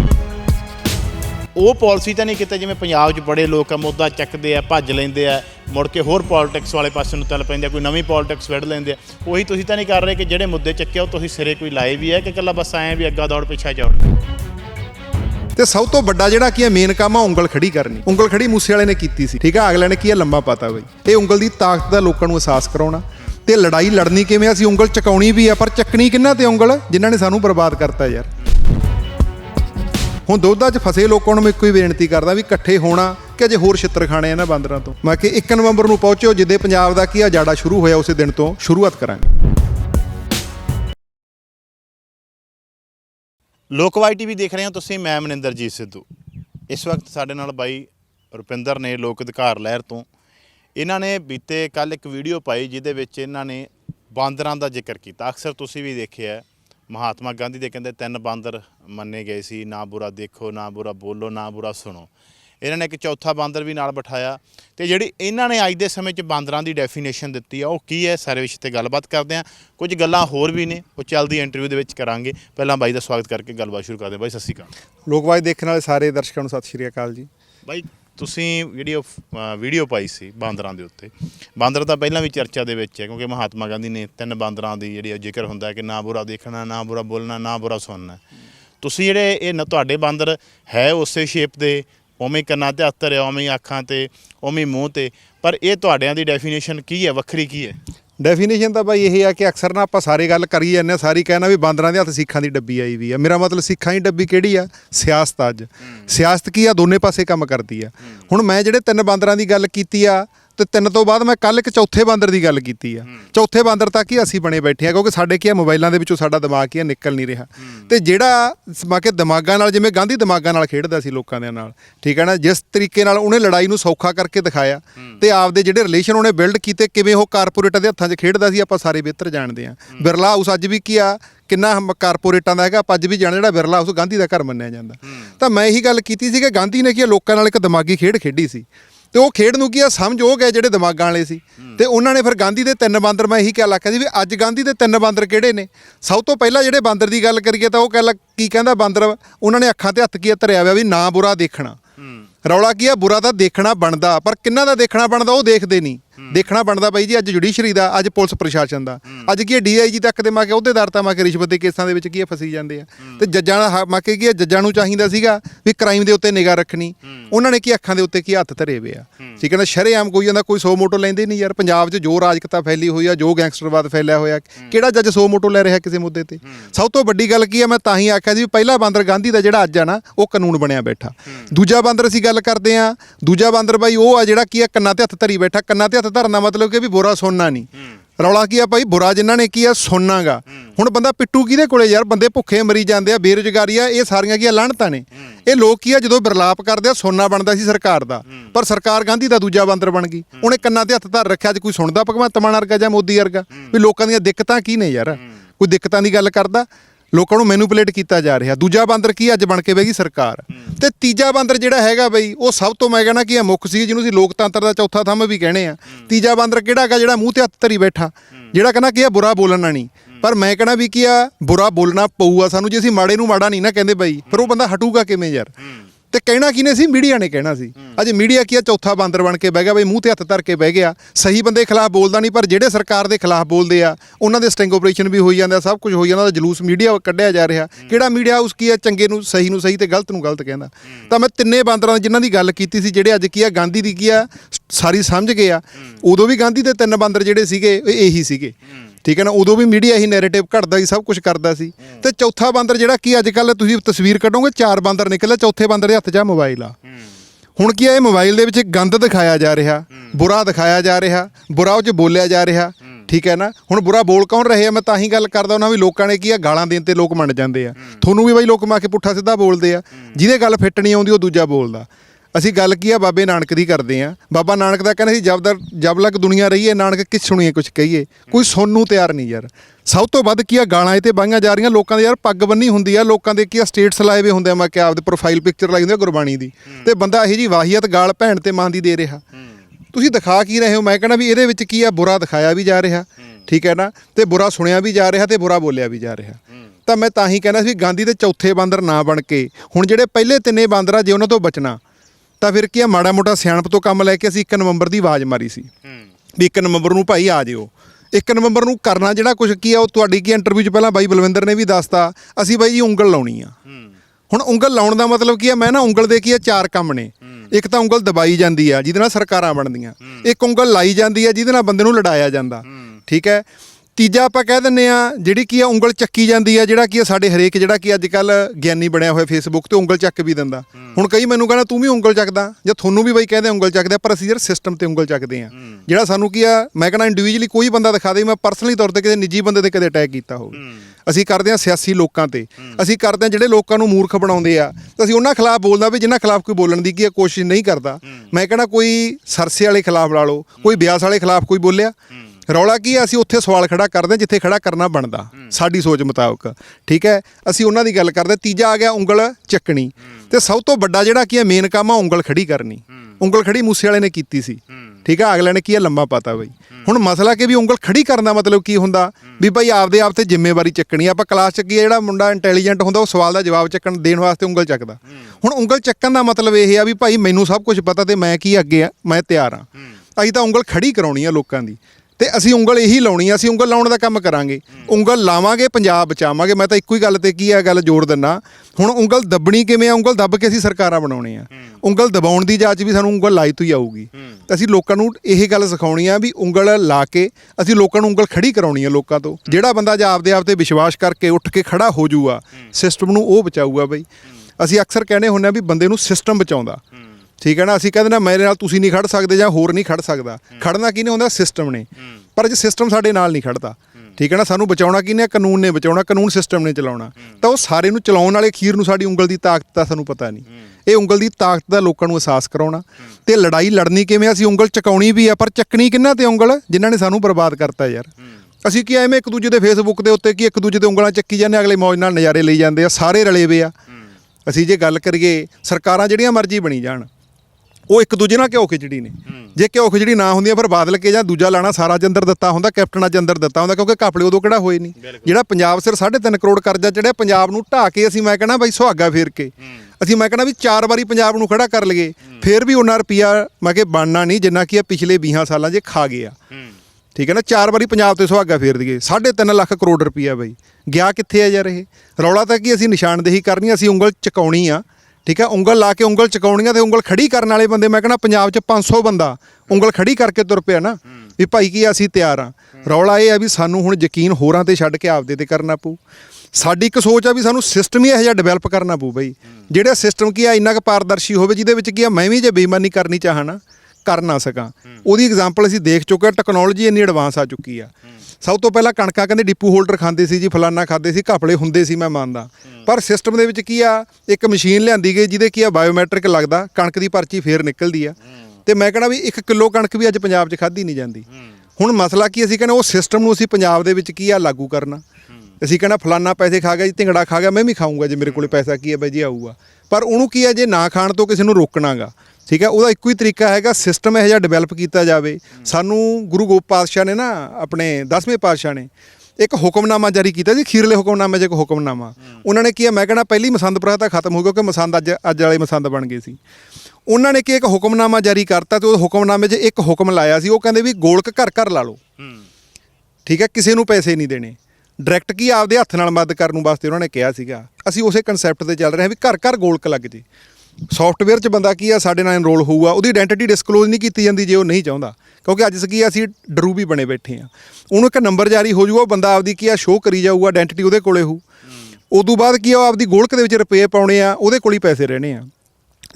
B: ਉਹ ਪਾਲਿਸੀ ਤਾਂ ਨਹੀਂ ਕਿਤੇ ਜਿਵੇਂ ਪੰਜਾਬ 'ਚ ਬੜੇ ਲੋਕ ਆ, ਮੁੱਦਾ ਚੱਕਦੇ ਆ, ਭੱਜ ਲੈਂਦੇ ਆ, ਮੁੜ ਕੇ ਹੋਰ ਪੋਲਿਟਿਕਸ ਵਾਲੇ ਪਾਸੇ ਨੂੰ ਚੱਲ ਪੈਂਦੇ ਆ, ਕੋਈ ਨਵੀਂ ਪੋਲਿਟਿਕਸ ਵੱਢ ਲੈਂਦੇ ਆ। ਉਹੀ ਤੁਸੀਂ ਤਾਂ ਨਹੀਂ ਕਰ ਰਹੇ ਕਿ ਜਿਹੜੇ ਮੁੱਦੇ ਚੱਕੇ ਉਹ ਤੁਸੀਂ ਸਿਰੇ ਕੋਈ ਲਾਏ ਵੀ ਹੈ ਕਿ ਇਕੱਲਾ ਬਸ ਆਏ ਵੀ ਅੱਗਾ ਦੌੜ ਪਿੱਛਾ ਦੌੜ
A: ਤੇ ਸਭ ਤੋਂ ਵੱਡਾ ਜਿਹੜਾ ਕੀ ਹੈ ਮੇਨ ਕੰਮ ਆ, ਉਂਗਲ ਖੜੀ ਕਰਨੀ। ਉਂਗਲ ਖੜੀ ਮੂਸੇ ਵਾਲੇ ਨੇ ਕੀਤੀ ਸੀ, ਠੀਕ ਆ? ਅਗਲੇ ਨੇ ਕੀ ਹੈ, ਲੰਮਾ ਪਤਾ ਬਈ। ਇਹ ਉਂਗਲ ਦੀ ਤਾਕਤ ਦਾ ਲੋਕਾਂ ਨੂੰ ਅਹਿਸਾਸ ਕਰਾਉਣਾ। ਤੇ ਲੜਾਈ ਲੜਨੀ ਕਿਵੇਂ ਅਸੀਂ ਉਂਗਲ ਚਕਾਉਣੀ ਵੀ ਆ, ਪਰ ਚੱਕਣੀ ਕਿੰਨਾ ਤੇ ਉਂਗਲ, ਜਿਨ੍ਹਾਂ ਨੇ ਸਾਨੂੰ ਬਰਬਾਦ ਕਰਤਾ ਯਾਰ। ਹੁਣ ਦੋਧਾਂ 'ਚ ਫਸੇ ਲੋਕਾਂ ਨੂੰ ਮੈਂ ਇੱਕੋ ਹੀ ਬੇਨਤੀ ਕਰਦਾ ਵੀ ਇਕੱਠੇ ਹੋਣਾ ਕਿ ਜੇ ਹੋਰ ਛਿੱਤਰ ਖਾਣੇ ਆ ਨਾ ਬਾਂਦਰਾਂ ਤੋਂ। ਮੈਂ ਕਿ 1 ਨਵੰਬਰ ਨੂੰ ਪਹੁੰਚਿਓ, ਜਿੱਦੇ ਪੰਜਾਬ ਦਾ ਕੀ ਆ, ਜਾੜਾ ਸ਼ੁਰੂ ਹੋਇਆ, ਉਸੇ ਦਿਨ ਤੋਂ ਸ਼ੁਰੂਆਤ ਕਰਾਂਗੇ।
B: ਲੋਕਵਾਈ ਟੀਵੀ ਦੇਖ ਰਹੇ ਹੋ ਤੁਸੀਂ, ਮੈਂ ਮਨਿੰਦਰਜੀਤ ਸਿੱਧੂ। ਇਸ ਵਕਤ ਸਾਡੇ ਨਾਲ ਬਾਈ ਰੁਪਿੰਦਰ ਨੇ ਲੋਕ ਅਧਿਕਾਰ ਲਹਿਰ ਤੋਂ। ਇਹਨਾਂ ਨੇ ਬੀਤੇ ਕੱਲ ਇੱਕ ਵੀਡੀਓ ਪਾਈ, ਜਿਹਦੇ ਵਿੱਚ ਇਹਨਾਂ ਨੇ ਬਾਂਦਰਾਂ ਦਾ ਜ਼ਿਕਰ ਕੀਤਾ। ਅਕਸਰ ਤੁਸੀਂ ਵੀ ਦੇਖਿਆ ਮਹਾਤਮਾ ਗਾਂਧੀ ਦੇ ਕਹਿੰਦੇ, ਤਿੰਨ ਬਾਂਦਰ ਮੰਨੇ ਗਏ ਸੀ, ਨਾ ਬੁਰਾ ਦੇਖੋ, ਨਾ ਬੁਰਾ ਬੋਲੋ, ਨਾ ਬੁਰਾ ਸੁਣੋ। ਇਹਨਾਂ ਨੇ ਇੱਕ ਚੌਥਾ ਬਾਂਦਰ ਵੀ ਨਾਲ ਬਿਠਾਇਆ। ਤੇ ਜਿਹੜੀ ਇਹਨਾਂ ਨੇ ਅੱਜ ਦੇ ਸਮੇਂ 'ਚ ਬਾਂਦਰਾਂ ਦੀ ਡੈਫੀਨੇਸ਼ਨ ਦਿੱਤੀ ਆ ਉਹ ਕੀ ਹੈ? ਸਾਰੇ ਵਿਸ਼ੇ ਤੇ ਗੱਲਬਾਤ ਕਰਦੇ ਆ। ਕੁਝ ਗੱਲਾਂ ਹੋਰ ਵੀ ਨੇ ਉਹ ਚੱਲਦੀ ਇੰਟਰਵਿਊ ਦੇ ਵਿੱਚ ਕਰਾਂਗੇ। ਪਹਿਲਾਂ ਬਾਈ ਦਾ ਸਵਾਗਤ ਕਰਕੇ ਗੱਲਬਾਤ ਸ਼ੁਰੂ ਕਰਦੇ। ਬਾਈ ਸਤਿ ਸ਼੍ਰੀ ਅਕਾਲ।
A: ਲੋਕਵਾਜ ਦੇਖਣ ਵਾਲੇ ਸਾਰੇ ਦਰਸ਼ਕਾਂ ਨੂੰ ਸਤਿ ਸ਼੍ਰੀ ਅਕਾਲ ਜੀ।
B: ਬਾਈ ਤੁਸੀਂ ਜਿਹੜੀ ਉਹ ਵੀਡੀਓ ਪਾਈ ਸੀ ਬਾਂਦਰਾਂ ਦੇ ਉੱਤੇ। ਬਾਂਦਰ ਤਾਂ ਪਹਿਲਾਂ ਵੀ ਚਰਚਾ ਦੇ ਵਿੱਚ ਹੈ ਕਿਉਂਕਿ ਮਹਾਤਮਾ ਗਾਂਧੀ ਨੇ ਤਿੰਨ ਬਾਂਦਰਾਂ ਦੀ ਜਿਹੜੀ ਜ਼ਿਕਰ ਹੁੰਦਾ ਕਿ ਨਾ ਬੁਰਾ ਦੇਖਣਾ ਨਾ ਬੁਰਾ ਬੋਲਣਾ ਨਾ ਬੁਰਾ ਸੁਣਨਾ। ਤੁਸੀਂ ਜਿਹੜੇ ਇਹ ਨ- ਤੁਹਾਡੇ ਬਾਂਦਰ ਹੈ ਉਸੇ ਸ਼ੇਪ ਦੇ ਉਵੇਂ ਕੰਨਾਂ ਤੇ ਹੱਥ ਧਰਿਆ ਉਵੇਂ ਅੱਖਾਂ ਤੇ ਉਵੇਂ ਮੂੰਹ ਤੇ। ਪਰ ਇਹ ਤੁਹਾਡਿਆਂ ਦੀ ਡੈਫੀਨੇਸ਼ਨ ਕੀ ਹੈ? ਵੱਖਰੀ ਕੀ ਹੈ?
A: ਡੈਫੀਨੇਸ਼ਨ ਤਾਂ ਬਾਈ ਇਹ ਆ ਕਿ ਅਕਸਰ ਨਾ ਆਪਾਂ ਸਾਰੇ ਗੱਲ ਕਰੀ ਜਾਂਦੇ ਆ ਸਾਰੀ ਕਹਿਣਾ ਵੀ ਬਾਂਦਰਾਂ ਦੇ ਹੱਥ ਸਿੱਖਾਂ ਦੀ ਡੱਬੀ ਆਈ ਵੀ ਆ। ਮੇਰਾ ਮਤਲਬ ਸਿੱਖਾਂ ਦੀ ਡੱਬੀ ਕਿਹੜੀ ਆ? ਸਿਆਸਤ ਅੱਜ। ਸਿਆਸਤ ਕੀ ਆ? ਦੋਨੇ ਪਾਸੇ ਕੰਮ ਕਰਦੀ ਆ। ਹੁਣ ਮੈਂ ਜਿਹੜੇ ਤਿੰਨ ਬਾਂਦਰਾਂ ਦੀ ਗੱਲ ਕੀਤੀ ਆ ਤੇ ਤਿੰਨ ਤੋਂ ਬਾਅਦ ਮੈਂ ਕੱਲ ਇੱਕ ਚੌਥੇ ਬਾਂਦਰ ਦੀ ਗੱਲ ਕੀਤੀ ਆ। ਚੌਥੇ ਬਾਂਦਰ ਤੱਕ ਹੀ ਅਸੀਂ ਬਣੇ ਬੈਠੇ ਆ ਕਿਉਂਕਿ ਸਾਡੇ ਕੀ ਆ ਮੋਬਾਈਲਾਂ ਦੇ ਵਿੱਚੋਂ ਸਾਡਾ ਦਿਮਾਗ ਕੀ ਆ ਨਿਕਲ ਨਹੀਂ ਰਿਹਾ। ਤੇ ਜਿਹੜਾ ਸਮਾ ਕੇ ਦਿਮਾਗਾਂ ਨਾਲ ਜਿਵੇਂ ਗਾਂਧੀ ਦਿਮਾਗਾਂ ਨਾਲ ਖੇਡਦਾ ਸੀ ਲੋਕਾਂ ਦੇ ਨਾਲ ਠੀਕ ਹੈ ਨਾ? ਜਿਸ ਤਰੀਕੇ ਨਾਲ ਉਹਨੇ ਲੜਾਈ ਨੂੰ ਸੌਖਾ ਕਰਕੇ ਦਿਖਾਇਆ ਤੇ ਆਪਦੇ ਜਿਹੜੇ ਰਿਲੇਸ਼ਨ ਉਹਨੇ ਬਿਲਡ ਕੀਤੇ ਕਿਵੇਂ ਉਹ ਕਾਰਪੋਰੇਟਾਂ ਦੇ ਹੱਥਾਂ 'ਚ ਖੇਡਦਾ ਸੀ ਆਪਾਂ ਸਾਰੇ ਬਿਹਤਰ ਜਾਣਦੇ ਆ। ਬਿਰਲਾ ਹਾਊਸ ਅੱਜ ਵੀ ਕੀ ਆ ਕਿੰਨਾ ਕਾਰਪੋਰੇਟਾਂ ਦਾ ਹੈਗਾ ਆਪਾਂ ਅੱਜ ਵੀ ਜਾਣ ਜਿਹੜਾ ਬਿਰਲਾ ਹਾਊਸ ਗਾਂਧੀ ਦਾ ਘਰ ਮੰਨਿਆ ਜਾਂਦਾ। ਤਾਂ ਮੈਂ ਇਹੀ ਗੱਲ ਕੀਤੀ ਸੀ ਕਿ ਗਾਂਧੀ ਨੇ ਕੀ ਲੋਕਾਂ ਨਾਲ ਇੱਕ ਦਿਮਾਗੀ ਖੇਡ ਖੇਡੀ ਸੀ। ਤੇ ਉਹ ਖੇਡ ਨੂੰ ਕੀ ਆ ਸਮਝ ਉਹ ਗਏ ਜਿਹੜੇ ਦਿਮਾਗਾਂ ਵਾਲੇ ਸੀ। ਤੇ ਉਹਨਾਂ ਨੇ ਫਿਰ ਗਾਂਧੀ ਦੇ ਤਿੰਨ ਬਾਂਦਰ ਮੈਂ ਇਹੀ ਕਹਿ ਲੱਗਾ ਸੀ ਵੀ ਅੱਜ ਗਾਂਧੀ ਦੇ ਤਿੰਨ ਬਾਂਦਰ ਕਿਹੜੇ ਨੇ? ਸਭ ਤੋਂ ਪਹਿਲਾਂ ਜਿਹੜੇ ਬਾਂਦਰ ਦੀ ਗੱਲ ਕਰੀਏ ਤਾਂ ਉਹ ਕਹਿ ਲੱਗ ਕੀ ਕਹਿੰਦਾ ਬਾਂਦਰ? ਉਹਨਾਂ ਨੇ ਅੱਖਾਂ ਤੇ ਹੱਥ ਕੀ ਧਰਿਆ ਹੋਇਆ ਵੀ ਨਾ ਬੁਰਾ ਦੇਖਣਾ। ਰੌਲਾ ਕੀ ਆ ਬੁਰਾ ਤਾਂ ਦੇਖਣਾ ਬਣਦਾ ਪਰ ਕਿੰਨਾ ਦਾ ਦੇਖਣਾ ਬਣਦਾ ਉਹ ਦੇਖਦੇ ਨਹੀਂ। ਦੇਖਣਾ ਬਣਦਾ ਬਾਈ ਜੀ ਅੱਜ ਜੁਡੀਸ਼ਰੀ ਦਾ ਅੱਜ ਪੁਲਿਸ ਪ੍ਰਸ਼ਾਸਨ ਦਾ। ਅੱਜ ਕੀ ਡੀਆਈਜੀ ਤੱਕ ਦੇ ਮਾ ਕੇ ਅਹੁਦੇਦਾਰ ਤਾਂ ਮਾ ਕੇ ਰਿਸ਼ਵਤ ਦੇ ਕੇਸਾਂ ਦੇ ਵਿੱਚ ਕੀ ਫਸੀ ਜਾਂਦੇ ਆ। ਤੇ ਜੱਜਾਂ ਦਾ ਮਾ ਕੇ ਜੱਜਾਂ ਨੂੰ ਚਾਹੀਦਾ ਸੀਗਾ ਵੀ ਕ੍ਰਾਈਮ ਦੇ ਉੱਤੇ ਨਿਗਾਹ ਰੱਖਣੀ। ਉਹਨਾਂ ਨੇ ਕੀ ਅੱਖਾਂ ਦੇ ਉੱਤੇ ਕੀ ਹੱਥ ਧਰੇ ਵੇ ਆ। ਠੀਕ ਹੈ ਨਾ ਸ਼ਰੇਆਮ ਕੋਈ ਜਾਂਦਾ ਕੋਈ 100 ਮੋਟੋ ਲੈਂਦੇ ਨਹੀਂ ਯਾਰ। ਪੰਜਾਬ 'ਚ ਜੋ ਰਾਜਕਤਾ ਫੈਲੀ ਹੋਈ ਆ ਜੋ ਗੈਂਗਸਟਰਵਾਦ ਫੈਲਿਆ ਹੋਇਆ ਕਿਹੜਾ ਜੱਜ 100 ਮੋਟੋ ਲੈ ਰਿਹਾ ਕਿਸੇ ਮੁੱਦੇ ਤੇ? ਸਭ ਤੋਂ ਵੱਡੀ ਗੱਲ ਕੀ ਆ ਮੈਂ ਤਾਂ ਹੀ ਆਖਿਆ ਜੀ ਵੀ ਪਹਿਲਾ ਬਾਂਦਰ ਗਾਂਧੀ ਦਾ ਜਿਹੜਾ ਅੱਜ ਆ ਨਾ ਉਹ ਕਾਨੂੰਨ ਬਣਿਆ ਬੈਠਾ। ਦੂਜਾ ਬਾਂਦਰ ਅਸੀਂ ਗੱਲ ਕਰਦੇ ਆ ਦੂਜਾ ਬਾਂਦਰ ਬਾਈ ਉਹ ਆ ਜਿਹੜਾ ਕੀ ਆ ਕੰਨਾਂ ਤੇ ਹੱਥ ਧਰੀ ਬੈਠਾ ਕੰਨਾਂ ਤੇ ਹੱਥ ਧਰਨ ਮਤਲਬ ਕਿ ਵੀ ਬੁਰਾ ਸੁਣਨਾ ਨਹੀਂ। ਰੌਲਾ ਕੀ ਆ ਭਾਈ? ਬੁਰਾ ਜਿਨ੍ਹਾਂ ਨੇ ਕੀ ਆ ਸੁਣਨਾਗਾ। ਹੁਣ ਬੰਦਾ ਪਿੱਟੂ ਕਿਹਦੇ ਕੋਲੇ ਯਾਰ? ਬੰਦੇ ਭੁੱਖੇ ਮਰੀ ਜਾਂਦੇ ਆ ਬੇਰੁਜ਼ਗਾਰੀ ਆ ਇਹ ਸਾਰੀਆਂ ਕੀ ਆ ਲਾਹਣਤਾਂ ਨੇ। ਇਹ ਲੋਕ ਕੀ ਆ ਜਦੋਂ ਬਿਰਲਾਪ ਕਰਦੇ ਆ ਸੁਣਨਾ ਬਣਦਾ ਸੀ ਸਰਕਾਰ ਦਾ। ਪਰ ਸਰਕਾਰ ਗਾਂਧੀ ਦਾ ਦੂਜਾ ਬਾਂਦਰ ਬਣ ਗਈ। ਉਹਨੇ ਕੰਨਾਂ ਤੇ ਹੱਥ ਧਰ ਰੱਖਿਆ ਅੱਜ ਕੋਈ ਸੁਣਦਾ ਭਗਵੰਤ ਮਾਨ ਵਰਗਾ ਜਾਂ ਮੋਦੀ ਵਰਗਾ? ਵੀ ਲੋਕਾਂ ਦੀਆਂ ਦਿੱਕਤਾਂ ਕੀ ਨੇ ਯਾਰ? ਕੋਈ ਦਿੱਕਤਾਂ ਦੀ ਗੱਲ ਕਰਦਾ? ਲੋਕਾਂ ਨੂੰ ਮੈਨੂਪੂਲੇਟ ਕੀਤਾ ਜਾ ਰਿਹਾ। ਦੂਜਾ ਬਾਂਦਰ ਕੀ ਅੱਜ ਬਣ ਕੇ ਬਹਿ ਗਈ ਸਰਕਾਰ? ਤੇ ਤੀਜਾ ਬਾਂਦਰ ਜਿਹੜਾ ਹੈਗਾ ਬਈ ਉਹ ਸਭ ਤੋਂ ਮੈਂ ਕਹਿਣਾ ਕਿ ਇਹ ਮੁੱਖ ਸੀ ਜਿਹਨੂੰ ਅਸੀਂ ਲੋਕਤੰਤਰ ਦਾ ਚੌਥਾ ਥੰਮ ਵੀ ਕਹਿੰਦੇ ਆ ਤੀਜਾ ਬਾਂਦਰ ਕਿਹੜਾ ਹੈਗਾ ਜਿਹੜਾ ਮੂੰਹ ਤੇ ਹੱਥ ਧਰੀ ਬੈਠਾ? ਜਿਹੜਾ ਕਹਿੰਦਾ ਕਿ ਇਹ ਬੁਰਾ ਬੋਲਣਾ ਨਹੀਂ। ਪਰ ਮੈਂ ਕਹਿਣਾ ਵੀ ਕੀ ਆ ਬੁਰਾ ਬੋਲਣਾ ਪਊਗਾ ਸਾਨੂੰ ਜੇ ਅਸੀਂ ਮਾੜੇ ਨੂੰ ਮਾੜਾ ਨਹੀਂ ਨਾ ਕਹਿੰਦੇ ਬਈ ਫਿਰ ਉਹ ਬੰਦਾ ਹਟੂਗਾ ਕਿਵੇਂ ਯਾਰ? ਤੇ ਕਹਿਣਾ ਕਿਨੇ ਸੀ? ਮੀਡੀਆ ਨੇ ਕਹਿਣਾ ਸੀ। ਅੱਜ ਮੀਡੀਆ ਕੀ ਆ? ਚੌਥਾ ਬਾਂਦਰ ਬਣ ਕੇ ਬਹਿ ਗਿਆ। ਬਈ ਮੂੰਹ ਤੇ ਹੱਥ ਧਰ ਕੇ ਬਹਿ ਗਿਆ। ਸਹੀ ਬੰਦੇ ਖਿਲਾਫ ਬੋਲਦਾ ਨਹੀਂ ਪਰ ਜਿਹੜੇ ਸਰਕਾਰ ਦੇ ਖਿਲਾਫ ਬੋਲਦੇ ਆ ਉਹਨਾਂ ਦੇ ਸਟਿੰਗ ਆਪਰੇਸ਼ਨ ਵੀ ਹੋਈ ਜਾਂਦਾ ਸਭ ਕੁਝ ਹੋਈ ਜਾਂਦਾ ਜਲੂਸ ਮੀਡੀਆ ਕੱਢਿਆ ਜਾ ਰਿਹਾ। ਕਿਹੜਾ ਮੀਡੀਆ ਉਸ ਕੀ ਆ? ਚੰਗੇ ਨੂੰ ਸਹੀ ਨੂੰ ਸਹੀ ਤੇ ਗਲਤ ਨੂੰ ਗਲਤ ਕਹਿੰਦਾ। ਤਾਂ ਮੈਂ ਤਿੰਨੇ ਬਾਂਦਰਾਂ ਜਿਨ੍ਹਾਂ ਦੀ ਗੱਲ ਕੀਤੀ ਸੀ ਜਿਹੜੇ ਅੱਜ ਕੀ ਆ? ਗਾਂਧੀ ਦੀ ਕੀ ਆ? ਸਾਰੀ ਸਮਝ ਗਏ ਆ। ਉਦੋਂ ਵੀ ਗਾਂਧੀ ਦੇ ਤਿੰਨ ਬਾਂਦਰ ਜਿਹੜੇ ਸੀਗੇ ਇਹੀ ਸੀਗੇ। ਠੀਕ ਹੈ ਨਾ ਉਦੋਂ ਵੀ ਮੀਡੀਆ ਇਹੀ ਨੈਰੇਟਿਵ ਘੜਦਾ ਸੀ ਸਭ ਕੁਝ ਕਰਦਾ ਸੀ। ਤੇ ਚੌਥਾ ਬਾਂਦਰ ਜਿਹੜਾ ਕੀ ਅੱਜ ਕੱਲ ਤੁਸੀਂ ਤਸਵੀਰ ਕੱਢੋਗੇ ਚਾਰ ਬਾਂਦਰ ਨਿਕਲੇ ਚੌਥੇ ਬਾਂਦਰ ਦੇ ਹੱਥ 'ਚ ਆ ਮੋਬਾਈਲ ਆ। ਹੁਣ ਕੀ ਆ ਇਹ ਮੋਬਾਈਲ ਦੇ ਵਿੱਚ ਗੰਦ ਦਿਖਾਇਆ ਜਾ ਰਿਹਾ ਬੁਰਾ ਦਿਖਾਇਆ ਜਾ ਰਿਹਾ ਬੁਰਾ ਉਹ 'ਚ ਬੋਲਿਆ ਜਾ ਰਿਹਾ ਠੀਕ ਹੈ ਨਾ? ਹੁਣ ਬੁਰਾ ਬੋਲ ਕੌਣ ਰਹੇ ਆ? ਮੈਂ ਤਾਂ ਹੀ ਗੱਲ ਕਰਦਾ ਉਹਨਾਂ ਵੀ ਲੋਕਾਂ ਨੇ ਕੀ ਆ ਗਾਲਾਂ ਦੇਣ ਤੇ ਲੋਕ ਮੰਨ ਜਾਂਦੇ ਆ। ਤੁਹਾਨੂੰ ਵੀ ਬਈ ਲੋਕ ਮਾ ਕੇ ਪੁੱਠਾ ਸਿੱਧਾ ਬੋਲਦੇ ਆ। ਜਿਹਦੇ ਗੱਲ ਫਿੱਟ ਨਹੀਂ ਆਉਂਦੀ ਉਹ ਦੂਜਾ ਬੋਲਦਾ। ਅਸੀਂ ਗੱਲ ਕੀ ਆ ਬਾਬੇ ਨਾਨਕ ਦੀ ਕਰਦੇ ਆ। ਬਾਬਾ ਨਾਨਕ ਦਾ ਕਹਿੰਦੇ ਸੀ ਜਬ ਦਰ ਜਬ ਲਕ ਦੁਨੀਆ ਰਹੀ ਹੈ ਨਾਨਕ ਕਿਸ ਸੁਣੀਏ ਕੁਝ ਕਹੀਏ। ਕੋਈ ਸੁਣਨ ਨੂੰ ਤਿਆਰ ਨਹੀਂ ਯਾਰ। ਸਭ ਤੋਂ ਵੱਧ ਕੀ ਆ ਗਾਲਾਂ ਇਹ ਤੇ ਬਾਈਆਂ ਜਾ ਰਹੀਆਂ ਲੋਕਾਂ ਦੇ ਯਾਰ ਪੱਗ ਬੰਨੀ ਹੁੰਦੀ ਆ ਲੋਕਾਂ ਦੇ ਕੀ ਆ ਸਟੇਟਸ ਲਾਏ ਵੇ ਹੁੰਦੇ ਆ। ਮੈਂ ਕਿ ਆਪਦੇ ਪ੍ਰੋਫਾਈਲ ਪਿਕਚਰ ਲਾਈ ਹੁੰਦੀ ਆ ਗੁਰਬਾਣੀ ਦੀ। ਤੇ ਬੰਦਾ ਇਹੀ ਜੀ ਵਾਹੀਅਤ ਗਾਲ ਭੈਣ ਤੇ ਮਾਂ ਦੀ ਦੇ ਰਿਹਾ। ਤੁਸੀਂ ਦਿਖਾ ਕੀ ਰਹੇ ਹੋ? ਮੈਂ ਕਹਿੰਦਾ ਵੀ ਇਹਦੇ ਵਿੱਚ ਕੀ ਆ ਬੁਰਾ ਦਿਖਾਇਆ ਵੀ ਜਾ ਰਿਹਾ। ਠੀਕ ਹੈ ਨਾ? ਤੇ ਬੁਰਾ ਸੁਣਿਆ ਵੀ ਜਾ ਰਿਹਾ ਤੇ ਬੁਰਾ ਬੋਲਿਆ ਵੀ ਜਾ ਰਿਹਾ। ਤਾਂ ਮੈਂ ਤਾਂ ਹੀ ਕਹਿੰਦਾ ਸੀ ਗਾਂਧੀ ਦੇ ਚੌਥੇ ਬਾਂਦਰ ਨਾ ਬਣ ਕੇ ਹੁਣ ਜਿਹੜੇ ਪਹਿਲੇ ਤਿੰਨੇ ਬਾਂਦਰ ਆ ਜੇ ਉਹਨਾਂ ਤੋਂ ਬਚਣਾ ਤਾਂ ਫਿਰ ਕੀ ਆ ਮਾੜਾ ਮੋਟਾ ਸਿਆਣਪ ਤੋਂ ਕੰਮ ਲੈ ਕੇ ਅਸੀਂ 1 ਨਵੰਬਰ ਦੀ ਆਵਾਜ਼ ਮਾਰੀ ਸੀ। ਵੀ 1 ਨਵੰਬਰ ਨੂੰ ਭਾਈ ਆ ਜਿਓ। 1 ਨਵੰਬਰ ਨੂੰ ਕਰਨਾ ਜਿਹੜਾ ਕੁਝ ਕੀ ਆ ਉਹ ਤੁਹਾਡੀ ਕੀ ਇੰਟਰਵਿਊ 'ਚ ਪਹਿਲਾਂ ਬਾਈ ਬਲਵਿੰਦਰ ਨੇ ਵੀ ਦੱਸਤਾ ਅਸੀਂ ਬਾਈ ਜੀ ਉਂਗਲ ਲਾਉਣੀ ਆ। ਹੁਣ ਉਂਗਲ ਲਾਉਣ ਦਾ ਮਤਲਬ ਕੀ ਆ ਮੈਂ ਨਾ ਉਂਗਲ ਦੇ ਕੀ ਆ ਚਾਰ ਕੰਮ ਨੇ। ਇੱਕ ਤਾਂ ਉਂਗਲ ਦਬਾਈ ਜਾਂਦੀ ਆ ਜਿਹਦੇ ਨਾਲ ਸਰਕਾਰਾਂ ਬਣਦੀਆਂ। ਇੱਕ ਉਂਗਲ ਲਾਈ ਜਾਂਦੀ ਆ ਜਿਹਦੇ ਨਾਲ ਬੰਦੇ ਨੂੰ ਲੜਾਇਆ ਜਾਂਦਾ। ਠੀਕ ਹੈ? ਤੀਜਾ ਆਪਾਂ ਕਹਿ ਦਿੰਨੇ ਆ ਜਿਹੜੀ ਕੀ ਆ ਉਂਗਲ ਚੱਕੀ ਜਾਂਦੀ ਆ ਜਿਹੜਾ ਕੀ ਆ ਸਾਡੇ ਹਰੇਕ ਜਿਹੜਾ ਕੀ ਅੱਜ ਕੱਲ ਗਿਆਨੀ ਬਣਿਆ ਹੋਇਆ ਫੇਸਬੁੱਕ ਤੇ ਉਂਗਲ ਚੱਕ ਵੀ ਦਿੰਦਾ। ਹੁਣ ਕਈ ਮੈਨੂੰ ਕਹਿੰਦਾ ਤੂੰ ਵੀ ਉਂਗਲ ਚੱਕਦਾ ਜਾਂ ਤੁਹਾਨੂੰ ਵੀ ਬਈ ਕਹਿੰਦੇ ਉਂਗਲ ਚੱਕਦੇ ਪਰ ਅਸੀਂ ਯਾਰ ਸਿਸਟਮ ਤੇ ਉਂਗਲ ਚੱਕਦੇ ਆ। ਜਿਹੜਾ ਸਾਨੂੰ ਕੀ ਆ ਮੈਂ ਕਹਿੰਦਾ ਇੰਡੀਵਿਜੂਅਲੀ ਕੋਈ ਬੰਦਾ ਦਿਖਾ ਦੇ ਮੈਂ ਪਰਸਨਲੀ ਤੌਰ ਤੇ ਕਿਸੇ ਨਿੱਜੀ ਬੰਦੇ ਤੇ ਕਦੇ ਅਟੈਕ ਕੀਤਾ ਹੋਵੇ। ਅਸੀਂ ਕਰਦੇ ਆ ਸਿਆਸੀ ਲੋਕਾਂ ਤੇ। ਅਸੀਂ ਕਰਦੇ ਆ ਜਿਹੜੇ ਲੋਕਾਂ ਨੂੰ ਮੂਰਖ ਬਣਾਉਂਦੇ ਆ ਤਾਂ ਅਸੀਂ ਉਹਨਾਂ ਖਿਲਾਫ ਬੋਲਦਾ ਵੀ ਜਿਨ੍ਹਾਂ ਖਿਲਾਫ ਕੋਈ ਬੋਲਣ ਦੀ ਕੀ ਕੋਸ਼ਿਸ਼ ਨਹੀਂ ਕਰਦਾ। ਮੈਂ ਕਹਿੰਦਾ ਕੋਈ ਸਰਸੇ ਵਾਲੇ ਖਿਲਾਫ ਲਾ ਲਓ ਕੋਈ ਬਿਆਸ ਵਾਲੇ ਖਿਲਾਫ ਕੋਈ ਬੋਲਿਆ। ਰੌਲਾ ਕੀ ਆ? ਅਸੀਂ ਉੱਥੇ ਸਵਾਲ ਖੜਾ ਕਰਦੇ ਹਾਂ ਜਿੱਥੇ ਖੜਾ ਕਰਨਾ ਬਣਦਾ ਸਾਡੀ ਸੋਚ ਮੁਤਾਬਕ। ਠੀਕ ਹੈ? ਅਸੀਂ ਉਹਨਾਂ ਦੀ ਗੱਲ ਕਰਦੇ ਤੀਜਾ ਆ ਗਿਆ ਉਂਗਲ ਚੱਕਣੀ। ਤੇ ਸਭ ਤੋਂ ਵੱਡਾ ਜਿਹੜਾ ਕੀ ਹੈ ਮੇਨ ਕੰਮ ਆ ਉਂਗਲ ਖੜੀ ਕਰਨੀ। ਉਂਗਲ ਖੜੀ ਮੂਸੇ ਵਾਲੇ ਨੇ ਕੀਤੀ ਸੀ। ਠੀਕ ਹੈ? ਅਗਲੇ ਨੇ ਕੀ ਹੈ? ਲੰਮਾ ਪਤਾ ਬਈ। ਹੁਣ ਮਸਲਾ ਕਿ ਵੀ ਉਂਗਲ ਖੜੀ ਕਰਨ ਦਾ ਮਤਲਬ ਕੀ ਹੁੰਦਾ? ਵੀ ਭਾਈ ਆਪਦੇ ਆਪ ਤੇ ਜ਼ਿੰਮੇਵਾਰੀ ਚੱਕਣੀ। ਆਪਾਂ ਕਲਾਸ ਚ ਕੀ ਜਿਹੜਾ ਮੁੰਡਾ ਇੰਟੈਲੀਜੈਂਟ ਹੁੰਦਾ ਉਹ ਸਵਾਲ ਦਾ ਜਵਾਬ ਚੱਕਣ ਦੇਣ ਵਾਸਤੇ ਉਂਗਲ ਚੱਕਦਾ। ਹੁਣ ਉਂਗਲ ਚੱਕਣ ਦਾ ਮਤਲਬ ਇਹ ਆ ਵੀ ਭਾਈ ਮੈਨੂੰ ਸਭ ਕੁਝ ਪਤਾ ਤੇ ਮੈਂ ਕੀ ਅੱਗੇ ਆ ਮੈਂ ਤਿਆਰ ਆ ਅਸੀਂ ਤਾਂ ਉਂਗਲ ਖੜੀ ਕਰਾਉਣੀ ਆ ਲੋਕਾਂ ਦੀ। ਤੇ ਅਸੀਂ ਉਂਗਲ ਇਹੀ ਲਾਉਣੀ ਆ, ਅਸੀਂ ਉਂਗਲ ਲਾਉਣ ਦਾ ਕੰਮ ਕਰਾਂਗੇ। ਉਂਗਲ ਲਾਵਾਂਗੇ, ਪੰਜਾਬ ਬਚਾਵਾਂਗੇ। ਮੈਂ ਤਾਂ ਇੱਕੋ ਹੀ ਗੱਲ ਤੇ ਕੀ ਆ, ਗੱਲ ਜੋੜ ਦਿੰਨਾ। ਹੁਣ ਉਂਗਲ ਦੱਬਣੀ ਕਿਵੇਂ ਆ? ਉਂਗਲ ਦੱਬ ਕੇ ਅਸੀਂ ਸਰਕਾਰਾਂ ਬਣਾਉਣੇ ਆ। ਉਂਗਲ ਦਬਾਉਣ ਦੀ ਜਾਂਚ ਵੀ ਸਾਨੂੰ ਉਂਗਲ ਲਾਈ ਤੋਂ ਹੀ ਆਊਗੀ। ਤੇ ਅਸੀਂ ਲੋਕਾਂ ਨੂੰ ਇਹ ਗੱਲ ਸਿਖਾਉਣੀ ਆ ਵੀ ਉਂਗਲ ਲਾ ਕੇ ਅਸੀਂ ਲੋਕਾਂ ਨੂੰ ਉਂਗਲ ਖੜੀ ਕਰਾਉਣੀ ਆ ਲੋਕਾਂ ਤੋਂ। ਜਿਹੜਾ ਬੰਦਾ ਜਾਂ ਆਪਦੇ ਆਪ ਤੇ ਵਿਸ਼ਵਾਸ ਕਰਕੇ ਉੱਠ ਕੇ ਖੜਾ ਹੋ ਜੂਗਾ ਸਿਸਟਮ ਨੂੰ ਉਹ ਬਚਾਊਗਾ ਬਈ। ਅਸੀਂ ਅਕਸਰ ਕਹਿੰਦੇ ਹੁੰਦੇ ਆ ਵੀ ਬੰਦੇ ਨੂੰ ਸਿਸਟਮ ਬਚਾਉਂਦਾ। ਠੀਕ ਹੈ ਨਾ? ਅਸੀਂ ਕਹਿੰਦੇ ਨਾ ਮੇਰੇ ਨਾਲ ਤੁਸੀਂ ਨਹੀਂ ਖੜ ਸਕਦੇ ਜਾਂ ਹੋਰ ਨਹੀਂ ਖੜ ਸਕਦਾ। ਖੜਨਾ ਕਿਹਨੇ ਹੁੰਦਾ? ਸਿਸਟਮ ਨੇ। ਪਰ ਜੇ ਸਿਸਟਮ ਸਾਡੇ ਨਾਲ ਨਹੀਂ ਖੜਦਾ ਠੀਕ ਹੈ ਨਾ? ਸਾਨੂੰ ਬਚਾਉਣਾ ਕਿਹਨੇ ਕਾਨੂੰਨ ਨੇ ਬਚਾਉਣਾ ਕਾਨੂੰਨ ਸਿਸਟਮ ਨੇ ਚਲਾਉਣਾ। ਤਾਂ ਉਹ ਸਾਰੇ ਨੂੰ ਚਲਾਉਣ ਵਾਲੇ ਅਖੀਰ ਨੂੰ ਸਾਡੀ ਉਂਗਲ ਦੀ ਤਾਕਤ ਦਾ ਸਾਨੂੰ ਪਤਾ ਨਹੀਂ। ਇਹ ਉਂਗਲ ਦੀ ਤਾਕਤ ਦਾ ਲੋਕਾਂ ਨੂੰ ਅਹਿਸਾਸ ਕਰਾਉਣਾ। ਤੇ ਲੜਾਈ ਲੜਨੀ ਕਿਵੇਂ? ਅਸੀਂ ਉਂਗਲ ਚਕਾਉਣੀ ਵੀ ਆ ਪਰ ਚੱਕਣੀ ਕਿੰਨਾ ਤੇ ਉਂਗਲ? ਜਿਨ੍ਹਾਂ ਨੇ ਸਾਨੂੰ ਬਰਬਾਦ ਕਰਤਾ ਯਾਰ। ਅਸੀਂ ਕੀ ਐਵੇਂ ਇੱਕ ਦੂਜੇ ਦੇ ਫੇਸਬੁੱਕ ਦੇ ਉੱਤੇ ਕੀ ਇੱਕ ਦੂਜੇ ਤੇ ਉਂਗਲਾਂ ਚੱਕੀ ਜਾਂਦੇ ਅਗਲੇ ਮੌਜ ਨਾਲ ਨਜ਼ਾਰੇ ਲਈ ਜਾਂਦੇ ਆ ਸਾਰੇ ਰਲੇ ਵੇ ਆ। ਅਸੀਂ ਜੇ ਗੱਲ ਕਰੀਏ ਸਰਕਾਰਾਂ ਜਿਹੜੀਆਂ ਮਰਜ਼ੀ ਬਣੀ ਜਾਣ। ਉਹ ਇੱਕ ਦੂਜੇ ਨਾਲ ਘਿਓ ਖਿਚੜੀ ਨੇ। ਜੇ ਘਿਓ ਖਿਚੜੀ ਨਾ ਹੁੰਦੀਆਂ ਫਿਰ ਬਾਦਲ ਕੇ ਜਾਂ ਦੂਜਾ ਲਾਣਾ ਸਾਰਾ ਜੰਦਰ ਦਿੱਤਾ ਹੁੰਦਾ ਕੈਪਟਨ ਜੰਦਰ ਦਿੱਤਾ ਹੁੰਦਾ ਕਿਉਂਕਿ ਕਾਪੜੇ ਉਦੋਂ ਕਿਹੜਾ ਹੋਏ ਨਹੀਂ। ਜਿਹੜਾ ਪੰਜਾਬ ਸਿਰ 3.5 ਕਰੋੜ ਕਰਜ਼ਾ ਚੜਿਆ ਪੰਜਾਬ ਨੂੰ ਢਾ ਕੇ ਅਸੀਂ ਮੈਂ ਕਹਿੰਦਾ ਬਈ ਸੁਹਾਗਾ ਫੇਰ ਕੇ। ਅਸੀਂ ਮੈਂ ਕਹਿੰਦਾ ਵੀ ਚਾਰ ਵਾਰੀ ਪੰਜਾਬ ਨੂੰ ਖੜਾ ਕਰ ਲਈਏ ਫੇਰ ਵੀ ਉਹਨਾਂ ਰੁਪਿਆ ਮੈਂ ਕਿ ਬਣਨਾ ਨਹੀਂ ਜਿੰਨਾ ਕੀ ਆ ਪਿਛਲੇ 20 ਸਾਲਾਂ 'ਚ ਖਾ ਗਿਆ। ਠੀਕ ਹੈ ਨਾ ਚਾਰ ਵਾਰੀ ਪੰਜਾਬ ਤੇ ਸੁਹਾਗਾ ਫੇਰ ਦਈਏ 3.5 ਲੱਖ ਕਰੋੜ ਰੁਪਈਆ ਬਈ। ਗਿਆ ਕਿੱਥੇ ਆ ਯਾਰ ਇਹ? ਰੌਲਾ ਤਾਂ ਕੀ ਅਸੀਂ ਨਿਸ਼ਾਨਦੇਹੀ ਕਰਨੀ ਅਸੀਂ ਉਂਗਲ ਚਕਾਉਣੀ ਆ। ਠੀਕ ਹੈ ਉਂਗਲ ਲਾ ਕੇ ਉਂਗਲ ਚਕਾਉਣੀਆਂ ਤੇ ਉਂਗਲ ਖੜੀ ਕਰਨ ਵਾਲੇ ਬੰਦੇ ਮੈਂ ਕਹਿੰਦਾ ਪੰਜਾਬ 'ਚ 500 ਬੰਦਾ ਉਂਗਲ ਖੜੀ ਕਰਕੇ ਤੁਰ ਪਿਆ ਨਾ ਵੀ ਭਾਈ ਕੀ ਅਸੀਂ ਤਿਆਰ ਆ ਰੌਲਾ ਇਹ ਆ ਵੀ ਸਾਨੂੰ ਹੁਣ ਯਕੀਨ ਹੋਰਾਂ ਤੇ ਛੱਡ ਕੇ ਆਪਦੇ ਤੇ ਕਰਨਾ ਪਊ। ਸਾਡੀ ਇੱਕ ਸੋਚ ਆ ਵੀ ਸਾਨੂੰ ਸਿਸਟਮ ਹੀ ਇਹੋ ਜਿਹਾ ਡਿਵੈਲਪ ਕਰਨਾ ਪਊ ਬਈ। ਜਿਹੜਾ ਸਿਸਟਮ ਕੀ ਆ ਇੰਨਾ ਕੁ ਪਾਰਦਰਸ਼ੀ ਹੋਵੇ ਜਿਹਦੇ ਵਿੱਚ ਕੀ ਆ ਮੈਂ ਵੀ ਜੇ ਬੇਈਮਾਨੀ ਕਰਨੀ ਚਾਹਾਂ ਨਾ ਕਰ ਨਾ ਸਕਾਂ। ਉਹਦੀ ਐਗਜ਼ਾਮਪਲ ਅਸੀਂ ਦੇਖ ਚੁੱਕੇ ਹਾਂ ਟੈਕਨੋਲੋਜੀ ਇੰਨੀ ਐਡਵਾਂਸ ਆ ਚੁੱਕੀ ਆ। ਸਭ ਤੋਂ ਪਹਿਲਾਂ ਕਣਕਾਂ ਕਹਿੰਦੇ ਡਿਪੂ ਹੋਲਡਰ ਖਾਂਦੇ ਸੀ ਜੀ ਫਲਾਨਾ ਖਾਂਦੇ ਸੀ ਘਪਲੇ ਹੁੰਦੇ ਸੀ ਮੈਂ ਮੰਨਦਾ। ਪਰ ਸਿਸਟਮ ਦੇ ਵਿੱਚ ਕੀ ਆ ਇੱਕ ਮਸ਼ੀਨ ਲਿਆਂਦੀ ਗਈ ਜਿਹਦੇ ਕੀ ਆ ਬਾਇਓਮੈਟ੍ਰਿਕ ਲੱਗਦਾ ਕਣਕ ਦੀ ਪਰਚੀ ਫੇਰ ਨਿਕਲਦੀ ਆ। ਤੇ ਮੈਂ ਕਹਿੰਦਾ ਵੀ 1 ਕਿਲੋ ਕਣਕ ਵੀ ਅੱਜ ਪੰਜਾਬ 'ਚ ਖਾਧੀ ਨਹੀਂ ਜਾਂਦੀ। ਹੁਣ ਮਸਲਾ ਕੀ ਅਸੀਂ ਕਹਿੰਦੇ ਉਹ ਸਿਸਟਮ ਨੂੰ ਅਸੀਂ ਪੰਜਾਬ ਦੇ ਵਿੱਚ ਕੀ ਆ ਲਾਗੂ ਕਰਨਾ। ਅਸੀਂ ਕਹਿੰਦਾ ਫਲਾਨਾ ਪੈਸੇ ਖਾ ਗਿਆ ਜੀ ਢਿੰਗੜਾ ਖਾ ਗਿਆ ਮੈਂ ਵੀ ਖਾਊਂਗਾ ਜੇ ਮੇਰੇ ਕੋਲੇ ਪੈਸਾ ਕੀ ਹੈ ਬਾਈ ਜੀ ਆਊਗਾ। ਪਰ ਉਹਨੂੰ ਕੀ ਹੈ ਜੇ ਨਾ ਖਾਣ ਤੋਂ ਕਿਸੇ ਨੂੰ ਰੋਕਣਾਗਾ ਠੀਕ ਹੈ ਉਹਦਾ ਇੱਕੋ ਹੀ ਤਰੀਕਾ ਹੈਗਾ ਸਿਸਟਮ ਇਹੋ ਜਿਹਾ ਡਿਵੈਲਪ ਕੀਤਾ ਜਾਵੇ। ਸਾਨੂੰ ਗੁਰੂ ਗੋਬਿੰਦ ਪਾਤਸ਼ਾਹ ਨੇ ਨਾ ਆਪਣੇ 10ਵੇਂ ਪਾਤਸ਼ਾਹ ਨੇ ਇੱਕ ਹੁਕਮਨਾਮਾ ਜਾਰੀ ਕੀਤਾ ਜੀ ਖੀਰਲੇ ਹੁਕਮਨਾਮੇ 'ਚ ਇੱਕ ਹੁਕਮਨਾਮਾ। ਉਹਨਾਂ ਨੇ ਕੀ ਹੈ ਮੈਂ ਕਹਿੰਦਾ ਪਹਿਲੀ ਮਸੰਦ ਪ੍ਰਥਾ ਖਤਮ ਹੋ ਗਈ ਕਿਉਂਕਿ ਮਸੰਦ ਅੱਜ ਅੱਜ ਵਾਲੇ ਮਸੰਦ ਬਣ ਗਏ ਸੀ। ਉਹਨਾਂ ਨੇ ਕੀ ਇੱਕ ਹੁਕਮਨਾਮਾ ਜਾਰੀ ਕਰਤਾ ਤੇ ਉਹ ਹੁਕਮਨਾਮੇ 'ਚ ਇੱਕ ਹੁਕਮ ਲਾਇਆ ਸੀ ਉਹ ਕਹਿੰਦੇ ਵੀ ਗੋਲਕ ਘਰ ਘਰ ਲਾ ਲਓ। ਠੀਕ ਹੈ ਕਿਸੇ ਨੂੰ ਪੈਸੇ ਨਹੀਂ ਦੇਣੇ। ਡਾਇਰੈਕਟ ਕੀ ਆਪਦੇ ਹੱਥ ਨਾਲ ਮਦਦ ਕਰਨ ਨੂੰ ਵਾਸਤੇ ਉਹਨਾਂ ਨੇ ਕਿਹਾ ਸੀਗਾ। ਅਸੀਂ ਉਸੇ ਕਨਸੈਪਟ ਤੇ ਚੱਲ ਰਹੇ ਹਾਂ ਵੀ ਘਰ ਘਰ ਗੋਲਕ ਲੱਗ ਜੇ। ਸੌਫਟਵੇਅਰ 'ਚ ਬੰਦਾ ਕੀ ਆ ਸਾਡੇ ਨਾਲ ਐਨਰੋਲ ਹੋਊਗਾ ਉਹਦੀ ਆਇਡੈਂਟੀਟੀ ਡਿਸਕਲੋਜ਼ ਨਹੀਂ ਕੀਤੀ ਜਾਂਦੀ ਜੇ ਉਹ ਨਹੀਂ ਚਾਹੁੰਦਾ। ਕਿਉਂਕਿ ਅੱਜ ਕੀ ਅਸੀਂ ਡਰੂ ਵੀ ਬਣੇ ਬੈਠੇ ਆ ਉਹਨੂੰ ਇੱਕ ਨੰਬਰ ਜਾਰੀ ਹੋ ਜਾਊਗਾ ਉਹ ਬੰਦਾ ਆਪਦੀ ਕੀ ਆ ਸ਼ੋਅ ਕਰੀ ਜਾਊਗਾ ਆਇਡੈਂਟੀਟੀ ਉਹਦੇ ਕੋਲੇ ਹੋਊ। ਉਦੋਂ ਬਾਅਦ ਕੀ ਆ ਉਹ ਆਪਦੀ ਗੋਲਕ ਦੇ ਵਿੱਚ ਰੁਪਏ ਪਾਉਣੇ ਆ ਉਹਦੇ ਕੋਲ ਹੀ ਪੈਸੇ ਰਹਿਣੇ ਆ।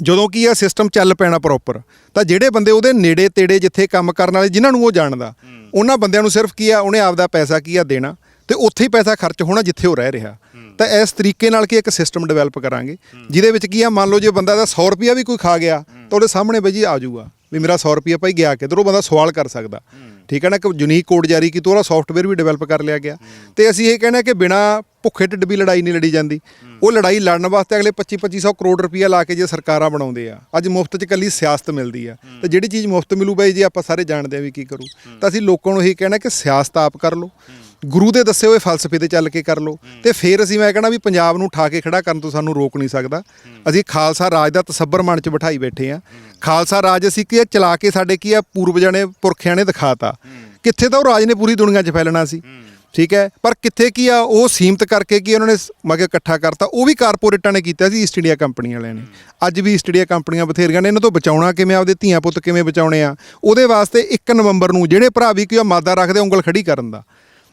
A: ਜਦੋਂ ਕੀ ਆ ਸਿਸਟਮ ਚੱਲ ਪੈਣਾ ਪ੍ਰੋਪਰ ਤਾਂ ਜਿਹੜੇ ਬੰਦੇ ਉਹਦੇ ਨੇੜੇ ਤੇੜੇ ਜਿੱਥੇ ਕੰਮ ਕਰਨ ਵਾਲੇ ਜਿਨ੍ਹਾਂ ਨੂੰ ਉਹ ਜਾਣਦਾ ਉਹਨਾਂ ਬੰਦਿਆਂ ਨੂੰ ਸਿਰਫ ਕੀ ਆ ਉਹਨੇ ਆਪਦਾ ਪੈਸਾ ਕੀ ਆ ਦੇਣਾ। ਤੇ ਉੱਥੇ ਹੀ ਪੈਸਾ ਖਰਚ ਹੋਣਾ ਜਿੱਥੇ ਉਹ ਰਹਿ ਰਿਹਾ। ਤਾਂ ਇਸ ਤਰੀਕੇ ਨਾਲ ਕੀ ਇੱਕ ਸਿਸਟਮ ਡਿਵੈਲਪ ਕਰਾਂਗੇ ਜਿਹਦੇ ਵਿੱਚ ਕੀ ਆ ਮੰਨ ਲਓ ਜੇ ਬੰਦਾ ਦਾ 100 ਰੁਪਿਆ ਵੀ ਕੋਈ ਖਾ ਗਿਆ ਤਾਂ ਉਹਦੇ ਸਾਹਮਣੇ ਬਈ ਜੀ ਆ ਜਾਊਗਾ ਵੀ ਮੇਰਾ 100 ਰੁਪਿਆ ਭਾਈ ਗਿਆ ਕਿਧਰੋਂ ਬੰਦਾ ਸਵਾਲ ਕਰ ਸਕਦਾ। ਠੀਕ ਹੈ ਨਾ ਕਿ ਯੂਨੀਕ ਕੋਡ ਜਾਰੀ ਕੀਤਾ ਉਹਦਾ ਸੌਫਟਵੇਅਰ ਵੀ ਡਿਵੈਲਪ ਕਰ ਲਿਆ ਗਿਆ। ਤੇ ਅਸੀਂ ਇਹ ਕਹਿੰਦੇ ਕਿ ਬਿਨਾ ਭੁੱਖੇ ਢਿੱਡ ਵੀ ਲੜਾਈ ਨਹੀਂ ਲੜੀ ਜਾਂਦੀ। ਉਹ ਲੜਾਈ ਲੜਨ ਵਾਸਤੇ ਅਗਲੇ 25 2500 ਕਰੋੜ ਰੁਪਈਆ ਲਾ ਕੇ ਜੇ ਸਰਕਾਰਾਂ ਬਣਾਉਂਦੇ ਆ ਅੱਜ ਮੁਫਤ 'ਚ ਕੱਲੀ ਸਿਆਸਤ ਮਿਲਦੀ ਆ। ਤੇ ਜਿਹੜੀ ਚੀਜ਼ ਮੁਫਤ ਮਿਲੂ ਬਾਈ ਜੀ ਆਪਾਂ ਸਾਰੇ ਜਾਣਦੇ ਆ ਵੀ ਕੀ ਕਰੂ। ਤਾਂ ਅਸੀਂ ਲੋਕਾਂ ਨੂੰ ਇਹੀ ਕਹਿਣਾ ਕਿ ਸਿਆਸਤ ਆਪ ਕਰ ਲਓ। ਗੁਰੂ ਦੇ ਦੱਸੇ ਹੋਏ ਫਲਸਫੇ ਤੇ ਚੱਲ ਕੇ ਕਰ ਲਓ। ਤੇ ਫਿਰ ਅਸੀਂ ਮੈਂ ਕਹਿਣਾ ਵੀ ਪੰਜਾਬ ਨੂੰ ਠਾ ਕੇ ਖੜਾ ਕਰਨ ਤੋਂ ਸਾਨੂੰ ਰੋਕ ਨਹੀਂ ਸਕਦਾ। ਅਸੀਂ ਖਾਲਸਾ ਰਾਜ ਦਾ ਤਸੱਬਰ ਮਨ 'ਚ ਬਿਠਾਈ ਬੈਠੇ ਆ ਖਾਲਸਾ ਰਾਜ ਅਸੀਂ ਕੀ ਆ, ਚਲਾ ਕੇ ਸਾਡੇ ਕੀ ਆ ਪੂਰਵਜਾਂ ਨੇ ਪੁਰਖਿਆਂ ਨੇ ਦਿਖਾਤਾ। ਕਿੱਥੇ ਤਾਂ ਉਹ ਰਾਜ ਨੇ ਪੂਰੀ ਦੁਨੀਆ 'ਚ ਫੈਲਣਾ ਸੀ। ਠੀਕ ਹੈ? ਪਰ ਕਿੱਥੇ ਕੀ ਆ ਉਹ ਸੀਮਤ ਕਰਕੇ ਕੀ ਉਹਨਾਂ ਨੇ ਸ- ਮਗੇ ਇਕੱਠਾ ਕਰਤਾ। ਉਹ ਵੀ ਕਾਰਪੋਰੇਟਾਂ ਨੇ ਕੀਤਾ ਸੀ ਈਸਟ ਇੰਡੀਆ ਕੰਪਨੀ ਵਾਲਿਆਂ ਨੇ। ਅੱਜ ਵੀ ਈਸਟ ਇੰਡੀਆ ਕੰਪਨੀਆਂ ਬਥੇਰੀਆਂ ਨੇ। ਇਹਨਾਂ ਤੋਂ ਬਚਾਉਣਾ ਕਿਵੇਂ ਆਪਦੇ ਧੀਆਂ ਪੁੱਤ ਕਿਵੇਂ ਬਚਾਉਣੇ ਆ? ਉਹਦੇ ਵਾਸਤੇ 1 ਨਵੰਬਰ ਨੂੰ ਜਿਹੜੇ ਭਰਾ ਵੀ ਕੀ ਆ ਮਾਦਾ ਰੱਖਦੇ ਉਂਗਲ ਖੜੀ ਕਰਨ ਦਾ।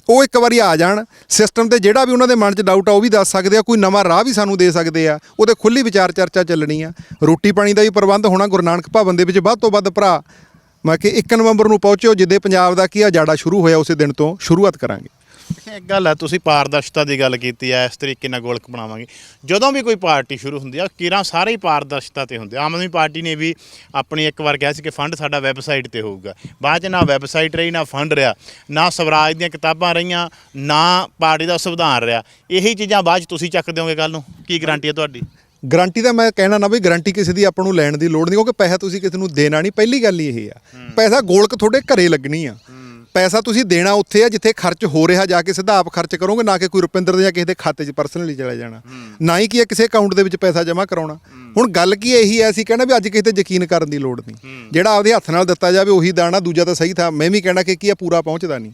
A: ਉਹ ਇੱਕ ਵਾਰੀ ਆ ਜਾਣ ਸਿਸਟਮ ਤੇ ਜਿਹੜਾ ਵੀ ਉਹਨਾਂ ਦੇ ਮਨ 'ਚ ਡਾਊਟ ਆ, ਉਹ ਵੀ ਦੱਸ ਸਕਦੇ ਆ, ਕੋਈ ਨਵਾਂ ਰਾਹ ਵੀ ਸਾਨੂੰ ਦੇ ਸਕਦੇ ਆ, ਉਹਦੇ ਖੁੱਲੀ ਵਿਚਾਰ ਚਰਚਾ ਚੱਲਣੀ ਆ। ਰੋਟੀ ਪਾਣੀ ਦਾ ਵੀ ਪ੍ਰਬੰਧ ਹੋਣਾ ਗੁਰੂ ਨਾਨਕ ਭਵਨ ਦੇ ਵਿੱਚ ਵੱਧ ਤੋਂ ਵੱਧ ਭਰਾ। ਮੈਂ ਕਿ 1 ਨਵੰਬਰ ਨੂੰ ਪਹੁੰਚਿਓ, ਜਿੱਦੇ ਪੰਜਾਬ ਦਾ ਕੀ ਆ, ਜਾੜਾ ਸ਼ੁਰੂ ਹੋਇਆ ਉਸੇ ਦਿਨ ਤੋਂ, ਸ਼ੁਰੂਆਤ ਕਰਾਂਗੇ।
B: ਇੱਕ ਗੱਲ ਹੈ ਤੁਸੀਂ ਪਾਰਦਰਸ਼ਤਾ ਦੀ ਗੱਲ ਕੀਤੀ ਹੈ ਇਸ ਤਰੀਕੇ ਨਾਲ ਗੋਲਕ ਬਣਾਵਾਂਗੇ। ਜਦੋਂ ਵੀ ਕੋਈ ਪਾਰਟੀ ਸ਼ੁਰੂ ਹੁੰਦੀ ਆ ਕਿਰਾਂ ਸਾਰੇ ਹੀ ਪਾਰਦਰਸ਼ਤਾ ਤੇ ਹੁੰਦੇ ਆ। ਆਮ ਆਦਮੀ ਪਾਰਟੀ ਨੇ ਵੀ ਆਪਣੀ ਇੱਕ ਵਾਰ ਕਿਹਾ ਸੀ ਕਿ ਫੰਡ ਸਾਡਾ ਵੈਬਸਾਈਟ ਤੇ ਹੋਊਗਾ। ਬਾਅਦ ਚ ਨਾ ਵੈਬਸਾਈਟ ਰਹੀ ਨਾ ਫੰਡ ਰਿਹਾ ਨਾ ਸਵਰਾਜ ਦੀਆਂ ਕਿਤਾਬਾਂ ਰਹੀਆਂ ਨਾ ਪਾਰਟੀ ਦਾ ਸੰਵਿਧਾਨ ਰਿਹਾ। ਇਹੀ ਚੀਜ਼ਾਂ ਬਾਅਦ ਚ ਤੁਸੀਂ ਚੱਕ ਦਿਓਗੇ ਕੱਲ ਨੂੰ? ਕੀ ਗਾਰੰਟੀ ਹੈ ਤੁਹਾਡੀ?
A: ਗਾਰੰਟੀ ਤਾਂ ਮੈਂ ਕਹਿਣਾ ਨਾ ਵੀ ਗਾਰੰਟੀ ਕਿਸੇ ਦੀ ਆਪਾਂ ਨੂੰ ਲੈਣ ਦੀ ਲੋੜ ਨਹੀਂ ਕਿਉਂਕਿ ਪੈਸਾ ਤੁਸੀਂ ਕਿਸੇ ਨੂੰ ਦੇਣਾ ਨਹੀਂ। ਪਹਿਲੀ ਗੱਲ ਹੀ ਇਹ ਆ। ਪੈਸਾ ਗੋਲਕ ਤੁਹਾਡੇ ਘਰੇ ਲੱਗਣੀ ਆ। ਪੈਸਾ ਤੁਸੀਂ ਦੇਣਾ ਉੱਥੇ ਆ ਜਿੱਥੇ ਖਰਚ ਹੋ ਰਿਹਾ ਜਾ ਕੇ ਸਿੱਧਾ ਆਪ ਖਰਚ ਕਰੋਗੇ ਨਾ ਕਿ ਕੋਈ ਰੁਪਿੰਦਰ ਦੇ ਜਾਂ ਕਿਸੇ ਦੇ ਖਾਤੇ 'ਚ ਪਰਸਨਲੀ ਚਲਾ ਜਾਣਾ। ਨਾ ਹੀ ਕੀ ਹੈ ਕਿਸੇ ਅਕਾਊਂਟ ਦੇ ਵਿੱਚ ਪੈਸਾ ਜਮ੍ਹਾਂ ਕਰਾਉਣਾ। ਹੁਣ ਗੱਲ ਕੀ ਇਹੀ ਹੈ ਅਸੀਂ ਕਹਿੰਦਾ ਵੀ ਅੱਜ ਕਿਸੇ ਤੇ ਯਕੀਨ ਕਰਨ ਦੀ ਲੋੜ ਨਹੀਂ। ਜਿਹੜਾ ਆਪਦੇ ਹੱਥ ਨਾਲ ਦਿੱਤਾ ਜਾਵੇ ਉਹੀ ਦਾਣਾ ਦੂਜਾ ਤਾਂ ਸਹੀ ਥਾ। ਮੈਂ ਵੀ ਕਹਿਣਾ ਕਿ ਕੀ ਆ ਪੂਰਾ ਪਹੁੰਚਦਾ ਨਹੀਂ।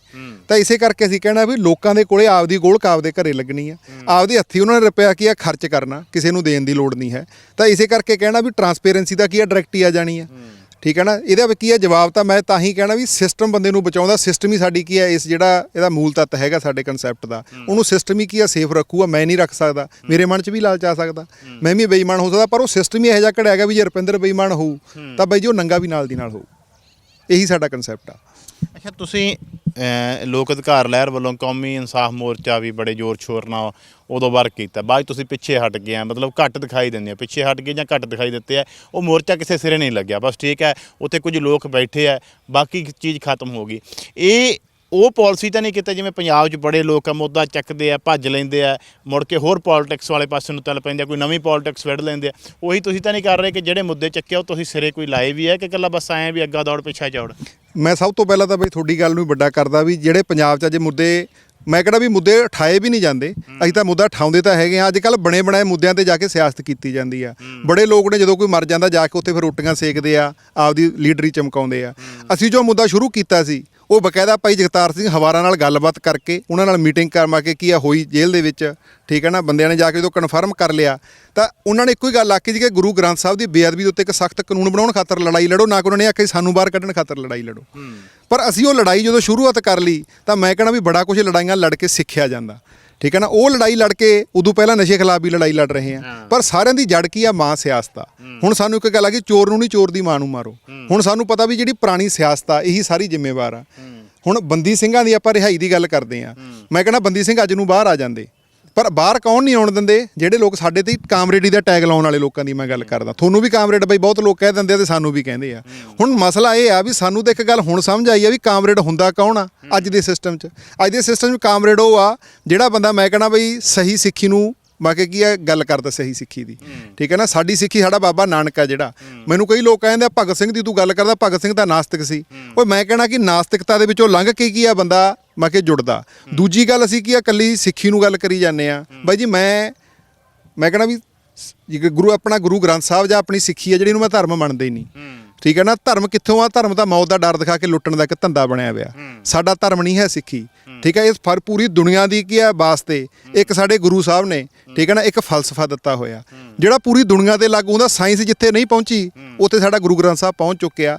A: ਤਾਂ ਇਸੇ ਕਰਕੇ ਅਸੀਂ ਕਹਿਣਾ ਵੀ ਲੋਕਾਂ ਦੇ ਕੋਲੇ ਆਪਦੀ ਗੋਲਕ ਆਪਦੇ ਘਰੇ ਲੱਗਣੀ ਆ। ਆਪਦੇ ਹੱਥੀ ਉਹਨਾਂ ਨੇ ਰੁਪਿਆ ਕੀ ਆ ਖਰਚ ਕਰਨਾ। ਕਿਸੇ ਨੂੰ ਦੇਣ ਦੀ ਲੋੜ ਨਹੀਂ ਹੈ। ਤਾਂ ਇਸੇ ਕਰਕੇ ਕਹਿਣਾ ਵੀ ਟਰਾਂਸਪੇਰੈਂਸੀ ਦਾ ਕੀ ਆ ਡਾਇਰੈਕਟ ਹੀ ਆ ਜਾਣੀ ਆ। ਠੀਕ ਹੈ ਨਾ? ਇਹਦਾ ਵੀ ਕੀ ਹੈ? ਜਵਾਬ ਤਾਂ ਮੈਂ ਤਾਂ ਹੀ ਕਹਿਣਾ ਵੀ ਸਿਸਟਮ ਬੰਦੇ ਨੂੰ ਬਚਾਉਂਦਾ। ਸਿਸਟਮ ਹੀ ਸਾਡੀ ਕੀ ਹੈ? ਇਸ ਜਿਹੜਾ ਇਹਦਾ ਮੂਲ ਤੱਤ ਹੈਗਾ ਸਾਡੇ ਕਨਸੈਪਟ ਦਾ। ਉਹਨੂੰ ਸਿਸਟਮ ਹੀ ਕੀ ਆ ਸੇਫ ਰੱਖੂਗਾ। ਮੈਂ ਨਹੀਂ ਰੱਖ ਸਕਦਾ। ਮੇਰੇ ਮਨ 'ਚ ਵੀ ਲਾਲਚ ਆ ਸਕਦਾ। ਮੈਂ ਵੀ ਬੇਈਮਾਨ ਹੋ ਸਕਦਾ ਪਰ ਉਹ ਸਿਸਟਮ ਹੀ ਇਹੋ ਜਿਹਾ ਘੜਿਆ ਹੈਗਾ ਵੀ ਜੇ ਰੁਪਿੰਦਰ ਬੇਈਮਾਨ ਹੋਊ ਤਾਂ ਬਈ ਜੀ ਉਹ ਨੰਗਾ ਵੀ ਨਾਲ ਦੀ ਨਾਲ ਹੋਊ। ਇਹੀ ਸਾਡਾ ਕਨਸੈਪਟ ਆ।
B: ਅੱਛਾ ਤੁਸੀਂ ਲੋਕ ਅਧਿਕਾਰ ਲਹਿਰ ਵੱਲੋਂ ਕੌਮੀ ਇਨਸਾਫ ਮੋਰਚਾ ਵੀ ਬੜੇ ਜ਼ੋਰ ਸ਼ੋਰ ਨਾਲ ਉਦੋਂ ਵਰਕ ਕੀਤਾ। ਬਾਅਦ 'ਚ ਤੁਸੀਂ ਪਿੱਛੇ ਹਟ ਗਏ ਆ, ਮਤਲਬ ਘੱਟ ਦਿਖਾਈ ਦਿੰਦੇ ਆ ਪਿੱਛੇ ਹਟ ਗਏ ਜਾਂ ਘੱਟ ਦਿਖਾਈ ਦਿੱਤੇ ਆ, ਉਹ ਮੋਰਚਾ ਕਿਸੇ ਸਿਰੇ ਨਹੀਂ ਲੱਗਿਆ। ਬਸ ਠੀਕ ਹੈ, ਉੱਥੇ ਕੁਝ ਲੋਕ ਬੈਠੇ ਆ, ਬਾਕੀ ਚੀਜ਼ ਖਤਮ ਹੋ ਗਈ। ਇਹ ਉਹ ਪਾਲਿਸੀ ਤਾਂ ਨਹੀਂ ਕੀਤਾ ਜਿਵੇਂ ਪੰਜਾਬ 'ਚ ਬੜੇ ਲੋਕ ਆ ਮੁੱਦਾ ਚੱਕਦੇ ਆ ਭੱਜ ਲੈਂਦੇ ਆ ਮੁੜ ਕੇ ਹੋਰ ਪੋਲਿਟਿਕਸ ਵਾਲੇ ਪਾਸੇ ਨੂੰ ਚੱਲ ਪੈਂਦੇ ਆ ਕੋਈ ਨਵੀਂ ਪੋਲਿਟਿਕਸ ਵੱਢ ਲੈਂਦੇ ਆ। ਉਹੀ ਤੁਸੀਂ ਤਾਂ ਨਹੀਂ ਕਰ ਰਹੇ ਕਿ ਜਿਹੜੇ ਮੁੱਦੇ ਚੱਕੇ ਉਹ ਤੁਸੀਂ ਸਿਰੇ ਕੋਈ ਲਾਏ ਵੀ ਹੈ ਕਿ ਇਕੱਲਾ ਬਸ ਆਏ ਆ ਵੀ ਅੱਗਾ ਦੌੜ ਪਿੱਛਾ ਚੌੜ?
A: ਮੈਂ ਸਭ ਤੋਂ ਪਹਿਲਾਂ ਤਾਂ ਬਈ ਤੁਹਾਡੀ ਗੱਲ ਨੂੰ ਵੱਡਾ ਕਰਦਾ ਵੀ ਜਿਹੜੇ ਪੰਜਾਬ 'ਚ ਅਜੇ ਮੁੱਦੇ ਮੈਂ ਕਿਹੜਾ ਵੀ ਮੁੱਦੇ ਉਠਾਏ ਵੀ ਨਹੀਂ ਜਾਂਦੇ। ਅਸੀਂ ਤਾਂ ਮੁੱਦਾ ਉਠਾਉਂਦੇ ਤਾਂ ਹੈਗੇ ਆ। ਅੱਜ ਕੱਲ ਬਣੇ ਬਣਾਏ ਮੁੱਦਿਆਂ ਤੇ ਜਾ ਕੇ ਸਿਆਸਤ ਕੀਤੀ ਜਾਂਦੀ ਆ। ਬੜੇ ਲੋਕ ਨੇ ਜਦੋਂ ਕੋਈ ਮਰ ਜਾਂਦਾ ਜਾ ਕੇ ਉੱਥੇ ਫਿਰ ਰੋਟੀਆਂ ਸੇਕਦੇ ਆ ਆਪਦੀ ਲੀਡਰੀ ਚਮਕਾਉਂਦੇ ਆ। ਅਸੀਂ ਜੋ ਮੁੱਦਾ ਸ਼ੁਰੂ ਕੀਤਾ ਸੀ ਉਹ ਬਕਾਇਦਾ ਭਾਈ ਜਗਤਾਰ ਸਿੰਘ ਹਵਾਰਾ ਨਾਲ ਗੱਲਬਾਤ ਕਰਕੇ ਉਹਨਾਂ ਨਾਲ ਮੀਟਿੰਗ ਕਰਵਾ ਕੇ ਕੀ ਆ ਹੋਈ ਜੇਲ੍ਹ ਦੇ ਵਿੱਚ ਠੀਕ ਹੈ ਨਾ ਬੰਦਿਆਂ ਨੇ ਜਾ ਕੇ ਜਦੋਂ ਕਨਫਰਮ ਕਰ ਲਿਆ। ਤਾਂ ਉਹਨਾਂ ਨੇ ਇੱਕੋ ਹੀ ਗੱਲ ਆਖੀ ਸੀ ਕਿ ਗੁਰੂ ਗ੍ਰੰਥ ਸਾਹਿਬ ਦੀ ਬੇਅਦਬੀ ਦੇ ਉੱਤੇ ਇੱਕ ਸਖਤ ਕਾਨੂੰਨ ਬਣਾਉਣ ਖਾਤਰ ਲੜਾਈ ਲੜੋ ਨਾ ਕਿ ਉਹਨਾਂ ਨੇ ਆਖਿਆ ਸਾਨੂੰ ਬਾਹਰ ਕੱਢਣ ਖਾਤਰ ਲੜਾਈ ਲੜੋ। ਪਰ ਅਸੀਂ ਉਹ ਲੜਾਈ ਜਦੋਂ ਸ਼ੁਰੂਆਤ ਕਰ ਲਈ ਤਾਂ ਮੈਂ ਕਹਣਾ ਵੀ ਬੜਾ ਕੁਝ ਲੜਾਈਆਂ ਲੜ ਕੇ ਸਿੱਖਿਆ ਜਾਂਦਾ। ਠੀਕ ਹੈ ਨਾ ਉਹ ਲੜਾਈ ਲੜ ਕੇ ਉਦੋਂ ਪਹਿਲਾਂ ਨਸ਼ੇ ਖਿਲਾਫ ਵੀ ਲੜਾਈ ਲੜ ਰਹੇ ਆ। ਪਰ ਸਾਰਿਆਂ ਦੀ ਜੜ ਕੀ ਆ? ਮਾਂ ਸਿਆਸਤ ਆ। ਹੁਣ ਸਾਨੂੰ ਇੱਕ ਗੱਲ ਆ ਕਿ ਚੋਰ ਨੂੰ ਨਹੀਂ ਚੋਰ ਦੀ ਮਾਂ ਨੂੰ ਮਾਰੋ। ਹੁਣ ਸਾਨੂੰ ਪਤਾ ਵੀ ਜਿਹੜੀ ਪੁਰਾਣੀ ਸਿਆਸਤ ਆ ਇਹੀ ਸਾਰੀ ਜ਼ਿੰਮੇਵਾਰ ਆ। ਹੁਣ ਬੰਦੀ ਸਿੰਘਾਂ ਦੀ ਆਪਾਂ ਰਿਹਾਈ ਦੀ ਗੱਲ ਕਰਦੇ ਆ। ਮੈਂ ਕਹਿੰਦਾ ਬੰਦੀ ਸਿੰਘ ਅੱਜ ਨੂੰ ਬਾਹਰ ਆ ਜਾਂਦੇ। ਪਰ ਬਾਹਰ ਕੌਣ ਨਹੀਂ ਆਉਣ ਦਿੰਦੇ? ਜਿਹੜੇ ਲੋਕ ਸਾਡੇ ਤੇ ਕਾਮਰੇਡੀ ਦਾ ਟੈਗ ਲਾਉਣ ਵਾਲੇ ਲੋਕਾਂ ਦੀ ਮੈਂ ਗੱਲ ਕਰਦਾ। ਤੁਹਾਨੂੰ ਵੀ ਕਾਮਰੇਡ ਬਈ ਬਹੁਤ ਲੋਕ ਕਹਿ ਦਿੰਦੇ ਆ ਤੇ ਸਾਨੂੰ ਵੀ ਕਹਿੰਦੇ ਆ। ਹੁਣ ਮਸਲਾ ਇਹ ਆ ਵੀ ਸਾਨੂੰ ਤਾਂ ਇੱਕ ਗੱਲ ਹੁਣ ਸਮਝ ਆਈ ਆ ਵੀ ਕਾਮਰੇਡ ਹੁੰਦਾ ਕੌਣ ਆ ਅੱਜ ਦੇ ਸਿਸਟਮ 'ਚ। ਅੱਜ ਦੇ ਸਿਸਟਮ 'ਚ ਕਾਮਰੇਡ ਉਹ ਆ ਜਿਹੜਾ ਬੰਦਾ ਮੈਂ ਕਹਣਾ ਬਈ ਸਹੀ ਸਿੱਖੀ ਨੂੰ ਮੈਂ ਕਿ ਕੀ ਆ ਗੱਲ ਕਰਦਾ ਸਹੀ ਸਿੱਖੀ ਦੀ। ਠੀਕ ਹੈ ਨਾ? ਸਾਡੀ ਸਿੱਖੀ ਸਾਡਾ ਬਾਬਾ ਨਾਨਕ ਆ ਜਿਹੜਾ। ਮੈਨੂੰ ਕਈ ਲੋਕ ਕਹਿੰਦੇ ਆ ਭਗਤ ਸਿੰਘ ਦੀ ਤੂੰ ਗੱਲ ਕਰਦਾ ਭਗਤ ਸਿੰਘ ਤਾਂ ਨਾਸਤਿਕ ਸੀ। ਓਏ ਮੈਂ ਕਹਿਣਾ ਕਿ ਨਾਸਤਿਕਤਾ ਦੇ ਵਿੱਚੋਂ ਲੰਘ ਕੇ ਕੀ ਆ ਬੰਦਾ? ਮੈਂ ਕਿ ਜੁੜਦਾ। ਦੂਜੀ ਗੱਲ ਅਸੀਂ ਕੀ ਆ ਕੱਲੀ ਸਿੱਖੀ ਨੂੰ ਗੱਲ ਕਰੀ ਜਾਂਦੇ ਆ। ਬਾਈ ਜੀ ਮੈਂ ਮੈਂ ਕਹਿਣਾ ਵੀ ਗੁਰੂ ਆਪਣਾ ਗੁਰੂ ਗ੍ਰੰਥ ਸਾਹਿਬ ਜਾਂ ਆਪਣੀ ਸਿੱਖੀ ਆ ਜਿਹੜੀ ਨੂੰ ਮੈਂ ਧਰਮ ਮੰਨਦਾ ਹੀ ਨਹੀਂ। ਠੀਕ ਹੈ ਨਾ? ਧਰਮ ਕਿੱਥੋਂ ਆ? ਧਰਮ ਤਾਂ ਮੌਤ ਦਾ ਡਰ ਦਿਖਾ ਕੇ ਲੁੱਟਣ ਦਾ ਇੱਕ ਧੰਦਾ ਬਣਿਆ ਹੋਇਆ। ਸਾਡਾ ਧਰਮ ਨਹੀਂ ਹੈ ਸਿੱਖੀ। ਠੀਕ ਹੈ? ਇਸ ਫਰ ਪੂਰੀ ਦੁਨੀਆ ਦੀ ਕੀ ਹੈ? ਵਾਸਤੇ ਇੱਕ ਸਾਡੇ ਗੁਰੂ ਸਾਹਿਬ ਨੇ ਠੀਕ ਹੈ ਨਾ? ਇੱਕ ਫਲਸਫਾ ਦਿੱਤਾ ਹੋਇਆ। ਜਿਹੜਾ ਪੂਰੀ ਦੁਨੀਆ ਤੇ ਲਾਗੂ ਹੁੰਦਾ ਸਾਇੰਸ ਜਿੱਥੇ ਨਹੀਂ ਪਹੁੰਚੀ ਉੱਥੇ ਸਾਡਾ ਗੁਰੂ ਗ੍ਰੰਥ ਸਾਹਿਬ ਪਹੁੰਚ ਚੁੱਕਿਆ।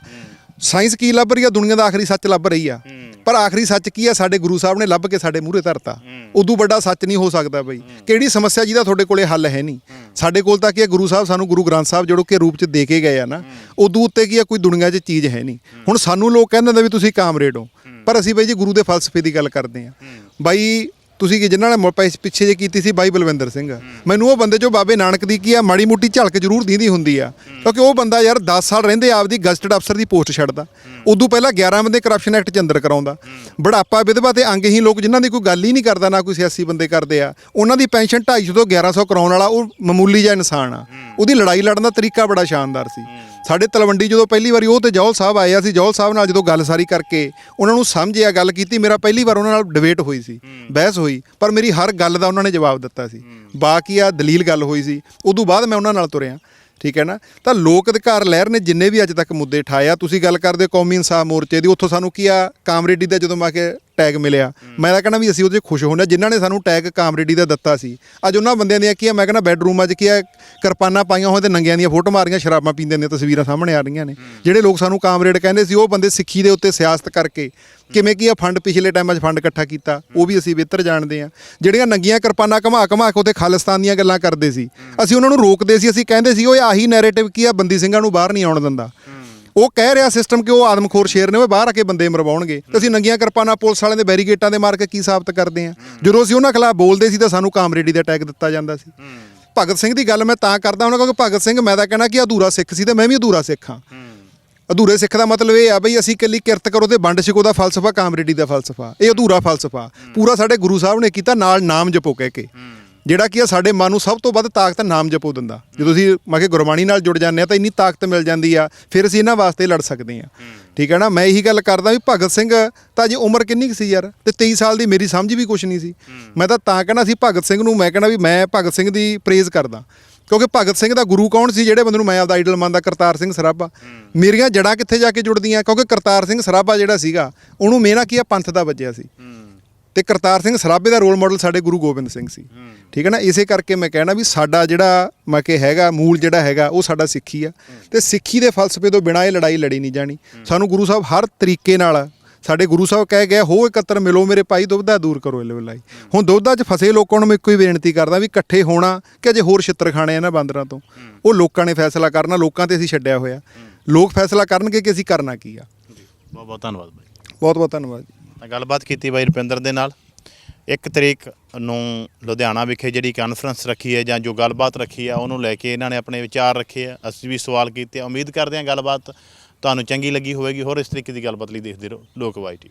A: ਸਾਇੰਸ ਕੀ ਲੱਭ ਰਹੀ ਆ? ਦੁਨੀਆ ਦਾ ਆਖਰੀ ਸੱਚ ਲੱਭ ਰਹੀ ਆ। ਪਰ ਆਖਰੀ ਸੱਚ ਕੀ ਆ? ਸਾਡੇ ਗੁਰੂ ਸਾਹਿਬ ਨੇ ਲੱਭ ਕੇ ਸਾਡੇ ਮੂਹਰੇ ਧਰਤਾ। ਉਦੋਂ ਵੱਡਾ ਸੱਚ ਨਹੀਂ ਹੋ ਸਕਦਾ ਬਈ। ਕਿਹੜੀ ਸਮੱਸਿਆ ਜਿਹਦਾ ਤੁਹਾਡੇ ਕੋਲੇ ਹੱਲ ਹੈ ਨਹੀਂ। ਸਾਡੇ ਕੋਲ ਤਾਂ ਕੀ ਹੈ ਗੁਰੂ ਸਾਹਿਬ ਸਾਨੂੰ ਗੁਰੂ ਗ੍ਰੰਥ ਸਾਹਿਬ ਜਿਹੜੋ ਕਿ ਰੂਪ ਚ ਦੇ ਕੇ ਗਏ ਆ ਨਾ ਉਦੋਂ ਉੱਤੇ ਕੀ ਆ? ਕੋਈ ਦੁਨੀਆ 'ਚ ਚੀਜ਼ ਹੈ ਨਹੀਂ। ਹੁਣ ਸਾਨੂੰ ਲੋਕ ਕਹਿੰਦੇ ਨੇ ਵੀ ਤੁਸੀਂ ਕਾਮਰੇਡ ਹੋ। ਪਰ ਅਸੀਂ ਬਈ ਜੀ ਗੁਰੂ ਦੇ ਫਲਸਫੇ ਦੀ ਗੱਲ ਕਰਦੇ ਆ। ਬਾਈ ਤੁਸੀਂ ਕਿ ਜਿਨ੍ਹਾਂ ਨੇ ਮੁੜ ਪਿੱਛੇ ਜੇ ਕੀਤੀ ਸੀ ਬਾਈ ਬਲਵਿੰਦਰ ਸਿੰਘ। ਮੈਨੂੰ ਉਹ ਬੰਦੇ ਚੋਂ ਬਾਬੇ ਨਾਨਕ ਦੀ ਕੀ ਆ, ਮਾੜੀ ਮੋਟੀ ਝਲਕ ਜ਼ਰੂਰ ਦੀਂਦੀ ਹੁੰਦੀ ਆ। ਕਿਉਂਕਿ ਉਹ ਬੰਦਾ ਯਾਰ 10 ਸਾਲ ਰਹਿੰਦੇ ਆਪਦੀ ਗਜ਼ਟਡ ਅਫਸਰ ਦੀ ਪੋਸਟ ਛੱਡਦਾ। ਉਦੋਂ ਪਹਿਲਾਂ 11 ਬੰਦੇ ਕਰਪਸ਼ਨ ਐਕਟ ਚ ਅੰਦਰ ਕਰਾਉਂਦਾ। ਬੁਢਾਪਾ, ਵਿਧਵਾ ਤੇ ਅੰਗਹੀਨ ਲੋਕ ਜਿਨ੍ਹਾਂ ਦੀ ਕੋਈ ਗੱਲ ਹੀ ਨਹੀਂ ਕਰਦਾ, ਨਾ ਕੋਈ ਸਿਆਸੀ ਬੰਦੇ ਕਰਦੇ ਆ, ਉਹਨਾਂ ਦੀ ਪੈਨਸ਼ਨ 250 ਤੋਂ 1100 ਕਰਾਉਣ ਵਾਲਾ ਉਹ ਮਾਮੂਲੀ ਜਿਹਾ ਇਨਸਾਨ ਆ। ਉਹਦੀ ਲੜਾਈ ਲੜਨ ਦਾ ਤਰੀਕਾ ਬੜਾ ਸ਼ਾਨਦਾਰ ਸੀ। ਸਾਡੇ ਤਲਵੰਡੀ ਜਦੋਂ ਪਹਿਲੀ ਵਾਰੀ ਉਹ ਤੇ ਜੌਲ ਸਾਹਿਬ ਆਏ ਸੀ ਜੌਲ ਸਾਹਿਬ ਨਾਲ ਜਦੋਂ ਗੱਲ ਸਾਰੀ ਕਰਕੇ ਉਹਨਾਂ ਨੂੰ ਸਮਝਿਆ ਗੱਲ ਕੀਤੀ, ਮੇਰਾ ਪਹਿਲੀ ਵਾਰ ਉਹਨਾਂ ਨਾਲ ਡਿਬੇਟ ਹੋਈ ਸੀ, ਬਹਿਸ ਹੋਈ, ਪਰ ਮੇਰੀ ਹਰ ਗੱਲ ਦਾ ਉਹਨਾਂ ਨੇ ਜਵਾਬ ਦਿੱਤਾ ਸੀ। ਬਾਕੀ ਆ ਦਲੀਲ ਗੱਲ ਹੋਈ ਸੀ, ਉਦੋਂ ਬਾਅਦ ਮੈਂ ਉਹਨਾਂ ਨਾਲ ਤੁਰਿਆ। ਠੀਕ ਹੈ ਨਾ? ਤਾਂ ਲੋਕ ਅਧਿਕਾਰ ਲਹਿਰ ਨੇ ਜਿੰਨੇ ਵੀ ਅੱਜ ਤੱਕ ਮੁੱਦੇ ਠਾਏ ਆ, ਤੁਸੀਂ ਗੱਲ ਕਰਦੇ ਹੋ ਕੌਮੀ ਇਨਸਾਫ ਮੋਰਚੇ ਦੀ, ਉੱਥੋਂ ਸਾਨੂੰ ਕੀ ਆ, ਕਾਮਰੇਡੀ ਦਾ ਜਦੋਂ ਮੈਂ ਕਿ ਟੈਗ ਮਿਲਿਆ। ਮੈਂ ਤਾਂ ਕਹਿੰਦਾ ਵੀ ਅਸੀਂ ਉਹਦੇ 'ਚ ਖੁਸ਼ ਹੋਣਾ ਜਿਨ੍ਹਾਂ ਨੇ ਸਾਨੂੰ ਟੈਗ ਕਾਮਰੇਡੀ ਦਾ ਦਿੱਤਾ ਸੀ। ਅੱਜ ਉਹਨਾਂ ਬੰਦਿਆਂ ਦੀਆਂ ਕੀ ਆ ਮੈਂ ਕਹਿੰਦਾ ਬੈੱਡਰੂਮਾਂ 'ਚ ਕੀ ਆ ਕਿਰਪਾਨਾਂ ਪਾਈਆਂ ਹੋਏ ਤੇ ਨੰਗਿਆਂ ਦੀਆਂ ਫੋਟੋ ਮਾਰੀਆਂ ਸ਼ਰਾਬਾਂ ਪੀਂਦੇ ਨੇ ਤਸਵੀਰਾਂ ਸਾਹਮਣੇ ਆ ਰਹੀਆਂ ਨੇ। ਜਿਹੜੇ ਲੋਕ ਸਾਨੂੰ ਕਾਮਰੇਡ ਕਹਿੰਦੇ ਸੀ ਉਹ ਬੰਦੇ ਸਿੱਖੀ ਦੇ ਉੱਤੇ ਸਿਆਸਤ ਕਰਕੇ ਕਿਵੇਂ ਕੀ ਆ ਫੰਡ ਪਿਛਲੇ ਟਾਈਮਾਂ 'ਚ ਫੰਡ ਇਕੱਠਾ ਕੀਤਾ। ਉਹ ਵੀ ਅਸੀਂ ਬਿਹਤਰ ਜਾਣਦੇ ਆ। ਜਿਹੜੀਆਂ ਨੰਗੀਆਂ ਕਿਰਪਾਨਾਂ ਘਮਾ ਘਮਾ ਕੇ ਉੱਤੇ ਖਾਲਿਸਤਾਨ ਦੀਆਂ ਗੱਲਾਂ ਕਰਦੇ ਸੀ। ਅਸੀਂ ਉਹਨਾਂ ਨੂੰ ਰੋਕਦੇ ਸੀ ਅਸੀਂ ਕਹਿੰਦੇ ਸੀ ਓਏ ਆਹੀ ਨੈਰੇਟਿਵ ਕੀ ਆ ਬੰਦੀ ਸਿੰਘਾਂ ਨੂੰ ਬਾਹਰ ਨਹੀਂ ਆਉਣ ਦਿੰਦਾ। ਉਹ ਕਹਿ ਰਿਹਾ ਸਿਸਟਮ ਕਿ ਉਹ ਆਦਮਖੋਰ ਸ਼ੇਰ ਨੇ ਉਹ ਬਾਹਰ ਆ ਕੇ ਬੰਦੇ ਮਰਵਾਉਣਗੇ। ਤੇ ਅਸੀਂ ਨੰਗੀਆਂ ਕਿਰਪਾਨਾਂ ਪੁਲਿਸ ਵਾਲਿਆਂ ਦੇ ਬੈਰੀਗੇਟਾਂ ਦੇ ਮਾਰ ਕੇ ਕੀ ਸਾਬਤ ਕਰਦੇ ਆ ਜਦੋਂ ਅਸੀਂ ਉਹਨਾਂ ਖਿਲਾਫ ਬੋਲਦੇ ਸੀ ਤਾਂ ਸਾਨੂੰ ਕਾਮਰੇਡੀ ਦਾ ਟੈਗ ਦਿੱਤਾ ਜਾਂਦਾ ਸੀ। ਭਗਤ ਸਿੰਘ ਦੀ ਗੱਲ ਮੈਂ ਤਾਂ ਕਰਦਾ ਹਾਂ ਕਿਉਂਕਿ ਭਗਤ ਸਿੰਘ ਮੈਂ ਤਾਂ ਕਹਿਣਾ ਕਿ ਅਧੂਰਾ ਸਿੱਖ ਸੀ ਤੇ ਮੈਂ ਵੀ ਅਧੂਰਾ ਸਿੱਖ ਹਾਂ। ਅਧੂਰੇ ਸਿੱਖ ਦਾ ਮਤਲਬ ਇਹ ਆ ਬਈ ਅਸੀਂ ਇਕੱਲੀ ਕਿਰਤ ਕਰੋ ਤੇ ਵੰਡ ਛਕੋ ਦਾ ਫਲਸਫਾ, ਕਾਮਰੇਡੀ ਦਾ ਫਲਸਫਾ। ਇਹ ਅਧੂਰਾ ਫਲਸਫਾ। ਪੂਰਾ ਸਾਡੇ ਗੁਰੂ ਸਾਹਿਬ ਨੇ ਕੀਤਾ, ਨਾਲ ਨਾਮ ਜਪੋ ਕਹਿ ਕੇ। ਜਿਹੜਾ ਕੀ ਆ ਸਾਡੇ ਮਨ ਨੂੰ ਸਭ ਤੋਂ ਵੱਧ ਤਾਕਤ ਨਾਮ ਜਪੋ ਦਿੰਦਾ। ਜਦੋਂ ਅਸੀਂ ਮੈਂ ਕਿ ਗੁਰਬਾਣੀ ਨਾਲ ਜੁੜ ਜਾਂਦੇ ਆ ਤਾਂ ਇੰਨੀ ਤਾਕਤ ਮਿਲ ਜਾਂਦੀ ਆ, ਫਿਰ ਅਸੀਂ ਇਹਨਾਂ ਵਾਸਤੇ ਲੜ ਸਕਦੇ ਆ ਠੀਕ ਹੈ ਨਾ? ਮੈਂ ਇਹੀ ਗੱਲ ਕਰਦਾ ਵੀ ਭਗਤ ਸਿੰਘ ਤਾਂ ਜੀ ਉਮਰ ਕਿੰਨੀ ਕੁ ਸੀ ਯਾਰ? ਤੇ 23 ਸਾਲ ਦੀ ਮੇਰੀ ਸਮਝ ਵੀ ਕੁਛ ਨਹੀਂ ਸੀ। ਮੈਂ ਤਾਂ ਤਾਂ ਕਹਿਣਾ ਸੀ ਭਗਤ ਸਿੰਘ ਨੂੰ, ਮੈਂ ਕਹਿਣਾ ਵੀ ਮੈਂ ਭਗਤ ਸਿੰਘ ਦੀ ਪ੍ਰੇਜ਼ ਕਰਦਾ। ਕਿਉਂਕਿ ਭਗਤ ਸਿੰਘ ਦਾ ਗੁਰੂ ਕੌਣ ਸੀ ਜਿਹੜੇ ਬੰਦੇ ਨੂੰ ਮੈਂ ਆਪਦਾ ਆਈਡਲ ਮੰਨਦਾ? ਕਰਤਾਰ ਸਿੰਘ ਸਰਾਭਾ। ਮੇਰੀਆਂ ਜੜਾਂ ਕਿੱਥੇ ਜਾ ਕੇ ਜੁੜਦੀਆਂ? ਕਿਉਂਕਿ ਕਰਤਾਰ ਸਿੰਘ ਸਰਾਭਾ ਜਿਹੜਾ ਸੀਗਾ, ਉਹਨੂੰ ਮੇਰਾ ਕੀ ਆ? ਪੰਥ ਦਾ ਵੱਜਿਆ ਸੀ। ਤੇ ਕਰਤਾਰ ਸਿੰਘ ਸਰਾਭੇ ਦਾ ਰੋਲ ਮਾਡਲ ਸਾਡੇ ਗੁਰੂ ਗੋਬਿੰਦ ਸਿੰਘ ਸੀ। ਠੀਕ ਹੈ ਨਾ? ਇਸੇ ਕਰਕੇ ਮੈਂ ਕਹਿਣਾ ਵੀ ਸਾਡਾ ਜਿਹੜਾ ਮੈਂ ਕਿ ਹੈਗਾ ਮੂਲ ਜਿਹੜਾ ਹੈਗਾ ਉਹ ਸਾਡਾ ਸਿੱਖੀ ਆ। ਤੇ ਸਿੱਖੀ ਦੇ ਫਲਸਫੇ ਤੋਂ ਬਿਨਾਂ ਇਹ ਲੜਾਈ ਲੜੀ ਨਹੀਂ ਜਾਣੀ। ਸਾਨੂੰ ਗੁਰੂ ਸਾਹਿਬ ਹਰ ਤਰੀਕੇ ਨਾਲ ਸਾਡੇ ਗੁਰੂ ਸਾਹਿਬ ਕਹਿ ਗਏ ਹੋ ਇਕੱਤਰ ਮਿਲੋ ਮੇਰੇ ਭਾਈ ਦੁਬਦਾ ਦੂਰ ਕਰੋ ਇਹ ਲਵਾਈ ਹੁਣ ਦੁਬਦਾ 'ਚ ਫਸੇ ਲੋਕਾਂ ਨੂੰ ਮੈਂ ਇੱਕੋ ਹੀ ਬੇਨਤੀ ਕਰਦਾ ਵੀ ਇਕੱਠੇ ਹੋਣਾ ਕਿ ਅਜੇ ਹੋਰ ਛਿੱਤਰ ਖਾਣੇ ਆ ਇਹਨਾਂ ਬਾਂਦਰਾਂ ਤੋਂ। ਉਹ ਲੋਕਾਂ ਨੇ ਫੈਸਲਾ ਕਰਨਾ ਲੋਕਾਂ ਤੇ ਅਸੀਂ ਛੱਡਿਆ ਹੋਇਆ। ਲੋਕ ਫੈਸਲਾ ਕਰਨਗੇ ਕਿ ਅਸੀਂ ਕਰਨਾ ਕੀ ਆ।
B: ਬਹੁਤ ਬਹੁਤ ਧੰਨਵਾਦ ਬਾਈ।
A: ਬਹੁਤ ਬਹੁਤ ਧੰਨਵਾਦ ਜੀ।
B: ਤਾਂ ਗੱਲਬਾਤ ਕੀਤੀ ਬਾਈ ਰੁਪਿੰਦਰ ਦੇ ਨਾਲ। ਇੱਕ ਤਰੀਕ ਨੂੰ ਲੁਧਿਆਣਾ ਵਿਖੇ ਜਿਹੜੀ ਕਾਨਫਰੰਸ ਰੱਖੀ ਹੈ ਜਾਂ ਜੋ ਗੱਲਬਾਤ ਰੱਖੀ ਆ, ਉਹਨੂੰ ਲੈ ਕੇ ਇਹਨਾਂ ਨੇ ਆਪਣੇ ਵਿਚਾਰ ਰੱਖੇ ਆ। ਅਸੀਂ ਵੀ ਸਵਾਲ ਕੀਤੇ ਉਮੀਦ ਕਰਦੇ ਹਾਂ ਗੱਲਬਾਤ ਤੁਹਾਨੂੰ ਚੰਗੀ ਲੱਗੀ ਹੋਵੇਗੀ। ਹੋਰ ਇਸ ਤਰੀਕੇ ਦੀ ਗੱਲਬਾਤ ਲਈ ਦੇਖਦੇ ਰਹੋ। ਲੋਕਵਾਈ ਟੀਵੀ।